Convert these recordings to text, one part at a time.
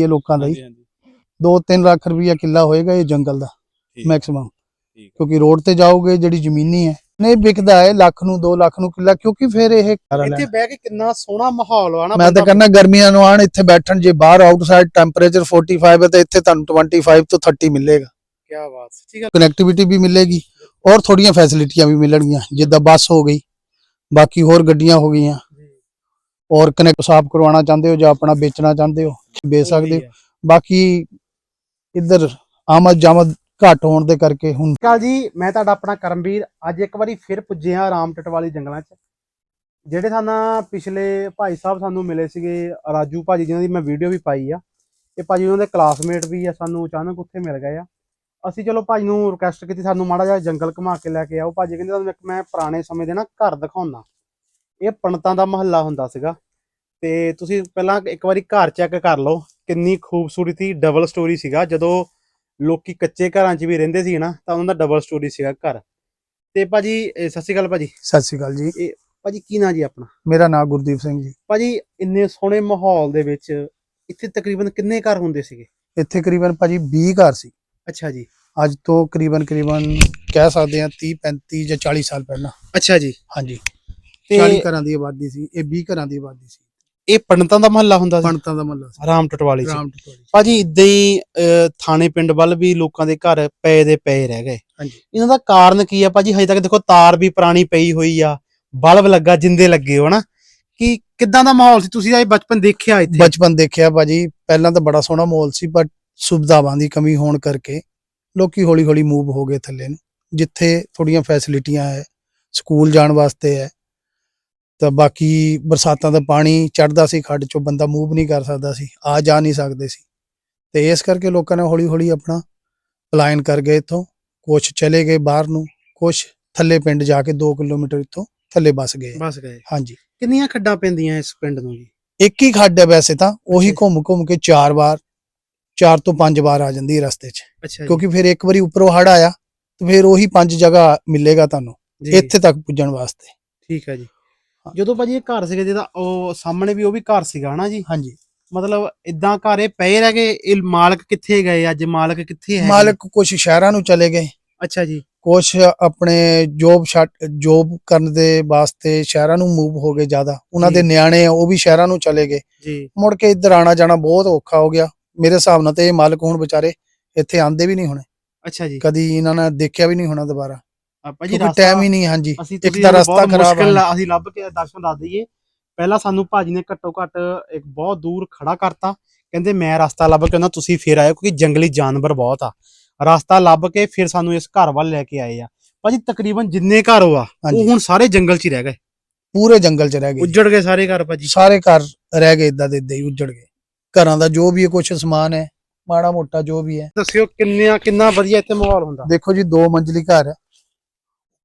ਇਹ ਲੋਕਾਂ ਦਾ ਹੀ। ਹਾਂਜੀ ਹਾਂਜੀ। 2-3 ਲੱਖ ਰੁਪਈਆ ਕਿੱਲਾ ਹੋਏਗਾ ਇਹ ਜੰਗਲ ਦਾ ਮੈਕਸਿਮਮ। ਕਿਉਂਕਿ ਰੋਡ ਤੇ ਜਾਓਗੇ ਜਿਹੜੀ ਜ਼ਮੀਨੀ ਹੈ ਨਹੀਂ ਵਿਕਦਾ ਹੈ ਲੱਖ ਨੂੰ 2 ਲੱਖ ਨੂੰ ਕਿੱਲਾ ਕਿਉਂਕਿ ਫਿਰ ਇਹ ਇੱਥੇ ਬਹਿ ਕੇ ਕਿੰਨਾ ਸੋਹਣਾ ਮਾਹੌਲ ਆ ਨਾ ਮੈਂ ਤਾਂ ਕਹਿੰਦਾ ਗਰਮੀਆਂ ਨੂੰ ਆਣ ਇੱਥੇ ਬੈਠਣ ਜੇ ਬਾਹਰ ਆਊਟਸਾਈਡ ਟੈਂਪਰੇਚਰ 45 ਹੈ ਤਾਂ ਇੱਥੇ ਤੁਹਾਨੂੰ 25 ਤੋਂ 30 ਮਿਲੇਗਾ। ਕਿਆ ਬਾਤ ਠੀਕ ਹੈ। ਕਨੈਕਟੀਵਿਟੀ ਵੀ ਮਿਲੇਗੀ ਔਰ ਥੋੜੀਆਂ ਫੈਸਿਲਿਟੀਆਂ ਵੀ ਮਿਲਣਗੀਆਂ ਜਿੱਦਾਂ ਬੱਸ ਹੋ ਗਈ ਬਾਕੀ ਹੋਰ ਗੱਡੀਆਂ ਹੋ ਗਈਆਂ। ਔਰ ਕਨੈਕਟ ਸਾਫ਼ ਕਰਵਾਉਣਾ ਚਾਹੁੰਦੇ ਹੋ ਜਾਂ ਆਪਣਾ ਵੇਚਣਾ ਚਾਹੁੰਦੇ ਹੋ? ਵੇਚ ਸਕਦੇ ਹੋ। ਬਾਕੀ ਇੱਧਰ ਆਮਦ ਜਾਮਦ ਘੱਟ ਹੋਣ ਦੇ ਕਰਕੇ ਹੁਣ ਕਾਲ ਜੀ ਮੈਂ ਤੁਹਾਡਾ ਆਪਣਾ ਕਰਮਵੀਰ। ਅੱਜ ਇੱਕ ਵਾਰੀ ਫਿਰ ਪੁੱਜੇ ਆ ਰਾਮਟਟ ਵਾਲੀ ਜੰਗਲਾਂ 'ਚ। ਜਿਹੜੇ ਸਾਨੂੰ ਪਿਛਲੇ ਭਾਈ ਸਾਹਿਬ ਸਾਨੂੰ ਮਿਲੇ ਸੀਗੇ ਰਾਜੂ ਭਾਜੀ ਜਿਨ੍ਹਾਂ ਦੀ ਮੈਂ ਵੀਡੀਓ ਵੀ ਪਾਈ ਆ। ਇਹ ਭਾਜੀ ਉਹਨਾਂ ਦੇ ਕਲਾਸਮੇਟ ਵੀ ਆ ਸਾਨੂੰ ਅਚਾਨਕ ਉੱਥੇ ਮਿਲ ਗਏ ਆ। ਅਸੀਂ ਚਲੋ ਭਾਜੀ ਨੂੰ ਰਿਕੁਐਸਟ ਕੀਤੀ ਸਾਨੂੰ ਮਾੜਾ ਜਿਹਾ ਜੰਗਲ ਘੁਮਾ ਕੇ ਲੈ ਕੇ ਆਓ। ਭਾਜੀ ਕਹਿੰਦੇ ਤੁਹਾਨੂੰ ਇੱਕ ਮੈਂ ਪੁਰਾਣੇ ਸਮੇਂ ਦੇ ਨਾ ਘਰ ਦਿਖਾਉਣਾ ਇਹ ਪੰਡਤਾਂ ਦਾ ਮਹੱਲਾ ਹੁੰਦਾ ਸੀਗਾ। ਤੇ ਤੁਸੀਂ ਪਹਿਲਾਂ ਇੱਕ ਵਾਰੀ ਘਰ ਚੈੱਕ ਕਰ ਲਓ ਕਿੰਨੀ ਖੂਬਸੂਰਤੀ ਡਬਲ ਸਟੋਰੀ ਸੀਗਾ। ਜਦੋਂ ਲੋਕੀ ਕੱਚੇ ਘਰਾਂ 'ਚ ਵੀ ਰਹਿੰਦੇ ਸੀ ਨਾ ਤਾਂ ਉਹਨਾਂ ਦਾ ਡਬਲ ਸਟੋਰੀ ਸੀਗਾ ਘਰ। ਤੇ ਭਾਜੀ ਇਹ ਸਤਿ ਸ਼੍ਰੀ ਅਕਾਲ ਭਾਜੀ। ਸਤਿ ਸ਼੍ਰੀ ਅਕਾਲ ਜੀ। ਭਾਜੀ ਕੀ ਨਾਂ ਜੀ ਆਪਣਾ? ਮੇਰਾ ਨਾਮ ਗੁਰਦੀਪ ਸਿੰਘ ਜੀ। ਭਾਜੀ ਇੰਨੇ ਸੋਹਣੇ ਮਾਹੌਲ ਦੇ ਵਿੱਚ ਇੱਥੇ ਤਕਰੀਬਨ ਕਿੰਨੇ ਘਰ ਹੁੰਦੇ ਸੀਗੇ? ਇੱਥੇ ਕਰੀਬਨ ਭਾਜੀ 20 ਘਰ ਸੀ। ਅੱਛਾ ਜੀ। ਅੱਜ ਤੋਂ ਕਰੀਬਨ ਕਰੀਬਨ ਕਹਿ ਸਕਦੇ ਹਾਂ 30 35 ਜਾਂ 40 ਸਾਲ ਪਹਿਲਾਂ। ਅੱਛਾ ਜੀ। ਹਾਂਜੀ। ਤੇ 40 ਘਰਾਂ ਦੀ ਆਬਾਦੀ ਸੀ ਇਹ 20 ਘਰਾਂ ਦੀ ਆਬਾਦੀ ਸੀ। ਇਹ ਪੰਡਤਾਂ ਦਾ ਮਹੱਲਾ ਹੁੰਦਾ ਸੀ? ਪੰਡਤਾਂ ਦਾ ਮੱਲਾ ਸੀ। ਰਾਮ ਟਟਵਾਲੀ ਰਾਮ ਟਟੋਲੀ ਭਾਜੀ ਇਦਾਂ ਹੀ ਥਾਣੇ ਪਿੰਡ ਵੱਲ ਵੀ ਲੋਕਾਂ ਦੇ ਘਰ ਪਏ ਦੇ ਪਏ ਰਹਿ ਗਏ। ਹਾਂਜੀ। ਇਹਨਾਂ ਦਾ ਕਾਰਨ ਕੀ ਆ ਭਾਜੀ? ਹਜੇ ਤੱਕ ਦੇਖੋ ਤਾਰ ਵੀ ਪੁਰਾਣੀ ਪਈ ਹੋਈ ਆ ਬਲਬ ਲੱਗਾ ਜਿੰਦੇ ਲੱਗੇ ਹੋ ਕਿ ਕਿੱਦਾਂ ਦਾ ਮਾਹੌਲ ਸੀ? ਤੁਸੀਂ ਇਹ ਬਚਪਨ ਦੇਖਿਆ ਇੱਥੇ? ਬਚਪਨ ਦੇਖਿਆ ਭਾਜੀ ਪਹਿਲਾਂ ਤਾਂ ਬੜਾ ਸੋਹਣਾ ਮਾਹੌਲ ਸੀ ਪਰ ਸੁਵਿਧਾਵਾਂ ਦੀ ਕਮੀ ਹੋਣ ਕਰਕੇ ਲੋਕੀ ਹੌਲੀ ਹੌਲੀ ਮੂਵ ਹੋ ਗਏ ਥੱਲੇ ਨੂੰ ਜਿੱਥੇ ਥੋੜੀਆਂ ਫੈਸਿਲਿਟੀਆਂ ਹੈ ਸਕੂਲ ਜਾਣ ਵਾਸਤੇ ਹੈ ਤਾਂ ਬਾਕੀ ਬਰਸਾਤਾਂ ਦਾ ਪਾਣੀ ਚੜਦਾ ਸੀ ਖੱਡ ਚੋਂ ਬੰਦਾ ਮੂਵ ਨਹੀਂ ਕਰ ਸਕਦਾ ਸੀ ਆ ਜਾ ਨਹੀਂ ਸਕਦੇ ਸੀ। ਤੇ ਇਸ ਕਰਕੇ ਲੋਕਾਂ ਨੇ ਹੌਲੀ ਹੌਲੀ ਆਪਣਾ ਪਲਾਇਨ ਕਰ ਗਏ ਇੱਥੋਂ ਕੁਛ ਚਲੇ ਗਏ ਬਾਹਰ ਨੂੰ ਕੁਛ ਥੱਲੇ ਪਿੰਡ ਜਾ ਕੇ 2 ਕਿਲੋਮੀਟਰ ਇੱਥੋਂ ਥੱਲੇ ਬਸ ਗਏ। ਬਸ ਗਏ। ਹਾਂਜੀ। ਕਿੰਨੀਆਂ ਖੱਡਾਂ ਪੈਂਦੀਆਂ ਇਸ ਪਿੰਡ ਨੂੰ ਜੀ? ਇੱਕ ਹੀ ਖੱਡ ਹੈ ਵੈਸੇ ਤਾਂ ਉਹੀ ਅੱਛਾ। ਘੁੰਮ ਘੁੰਮ ਕੇ ਚਾਰ ਵਾਰ ਚਾਰ ਤੋਂ ਪੰਜ ਵਾਰ ਆ ਜਾਂਦੀ ਹੈ ਰਸਤੇ 'ਚ। ਕਿਉਂਕਿ ਫਿਰ ਇੱਕ ਵਾਰੀ ਉੱਪਰੋਂ ਹੜ ਆਇਆ ਤੇ ਫਿਰ ਉਹੀ ਪੰਜ ਜਗ੍ਹਾ ਮਿਲੇਗਾ ਤੁਹਾਨੂੰ ਇੱਥੇ ਤੱਕ ਪੁੱਜਣ ਵਾਸਤੇ। ਠੀਕ ਹੈ ਜੀ। ਜਦੋਂ ਭਾਜੀ ਇਹ ਘਰ ਸੀਗਾ ਜਿਹਦਾ ਉਹ ਸਾਹਮਣੇ ਵੀ ਉਹ ਵੀ ਘਰ ਸੀਗਾ ਹਨਾ ਜੀ? ਹਾਂਜੀ। ਮਤਲਬ ਇਦਾਂ ਘਰ ਇਹ ਪਏ ਰਹਿ ਗਏ ਇਹ ਮਾਲਕ ਕਿੱਥੇ ਗਏ ਅੱਜ? ਮਾਲਕ ਕਿੱਥੇ ਹੈ ਮਾਲਕ ਕੁਝ ਸ਼ਹਿਰਾਂ ਨੂੰ ਚਲੇ ਗਏ। ਅੱਛਾ ਜੀ। ਕੁਝ ਆਪਣੇ ਜੋਬ ਜੋਬ ਕਰਨ ਦੇ ਵਾਸਤੇ ਸ਼ਹਿਰਾਂ ਨੂੰ ਮੂਵ ਹੋ ਗਏ ਜ਼ਿਆਦਾ। ਉਹਨਾਂ ਦੇ। ਨਿਆਣੇ ਆ ਉਹ ਵੀ ਸ਼ਹਿਰਾਂ ਨੂੰ ਚਲੇ ਗਏ। ਜੀ। ਮੁੜ ਕੇ ਇੱਧਰ ਆਣਾ ਜਾਣਾ ਬਹੁਤ ਔਖਾ ਹੋ ਗਿਆ। ਮੇਰੇ ਹਿਸਾਬ ਨਾਲ ਤੇ ਇਹ ਮਾਲਕ ਹੁਣ ਵਿਚਾਰੇ ਇੱਥੇ ਆਂਦੇ ਵੀ ਨਹੀਂ ਹੋਣੇ। ਅੱਛਾ ਜੀ। ਕਦੀ ਇਹਨਾਂ ਨੇ ਦੇਖਿਆ ਵੀ ਨਹੀਂ ਹੋਣਾ ਦੁਬਾਰਾ। ਭਾਜੀ ਕਿਉਂਕਿ ਟਾਈਮ ਹੀ ਨਹੀਂ ਹਾਂਜੀ। ਇੱਕ ਤਾਂ ਰਸਤਾ ਖਰਾਬ ਨਾਲ ਅਸੀਂ ਲੱਭ ਕੇ ਦਰਸ਼ਨ ਦੱਸ ਦਈਏ। ਪਹਿਲਾਂ ਸਾਨੂੰ ਭਾਜੀ ਨੇ ਘੱਟੋ ਘੱਟ ਇੱਕ ਬਹੁਤ ਦੂਰ ਖੜਾ ਕਰਤਾ। ਕਹਿੰਦੇ ਮੈਂ ਰਸਤਾ ਲੱਭ ਕੇ ਉਹਨਾਂ ਤੁਸੀਂ ਫੇਰ ਆਇਓ ਕਿਉਂਕਿ ਜੰਗਲੀ ਜਾਨਵਰ ਬਹੁਤ ਆ। ਰਸਤਾ ਲੱਭ ਕੇ ਫਿਰ ਸਾਨੂੰ ਇਸ ਘਰ ਵੱਲ ਲੈ ਕੇ ਆਏ ਆ। ਭਾਜੀ ਤਕਰੀਬਨ ਜਿੰਨੇ ਘਰ ਉਹ ਆ ਉਹ ਹੁਣ ਸਾਰੇ ਜੰਗਲ 'ਚ ਹੀ ਰਹਿ ਗਏ। ਪੂਰੇ ਜੰਗਲ 'ਚ ਰਹਿ ਗਏ। ਉੱਜੜ ਗਏ ਸਾਰੇ ਘਰ ਭਾਜੀ। ਸਾਰੇ ਘਰ ਰਹਿ ਗਏ ਇਦਾਂ ਦੇ ਇਦਾਂ ਹੀ ਉੱਜੜ ਗਏ। ਘਰਾਂ ਦਾ ਜੋ ਵੀ ਕੁਝ ਸਮਾਨ ਹੈ ਮਾੜਾ ਮੋਟਾ ਜੋ ਵੀ ਹੈ। ਦੱਸਿਓ ਕਿੰਨਾ ਕਿੰਨਾ ਵਧੀਆ ਇੱਥੇ ਮਾਹੌਲ ਹੁੰਦਾ। ਦੇਖੋ ਜੀ ਦੋ ਮੰਜ਼ਲੀ ਘਰ ਹੈ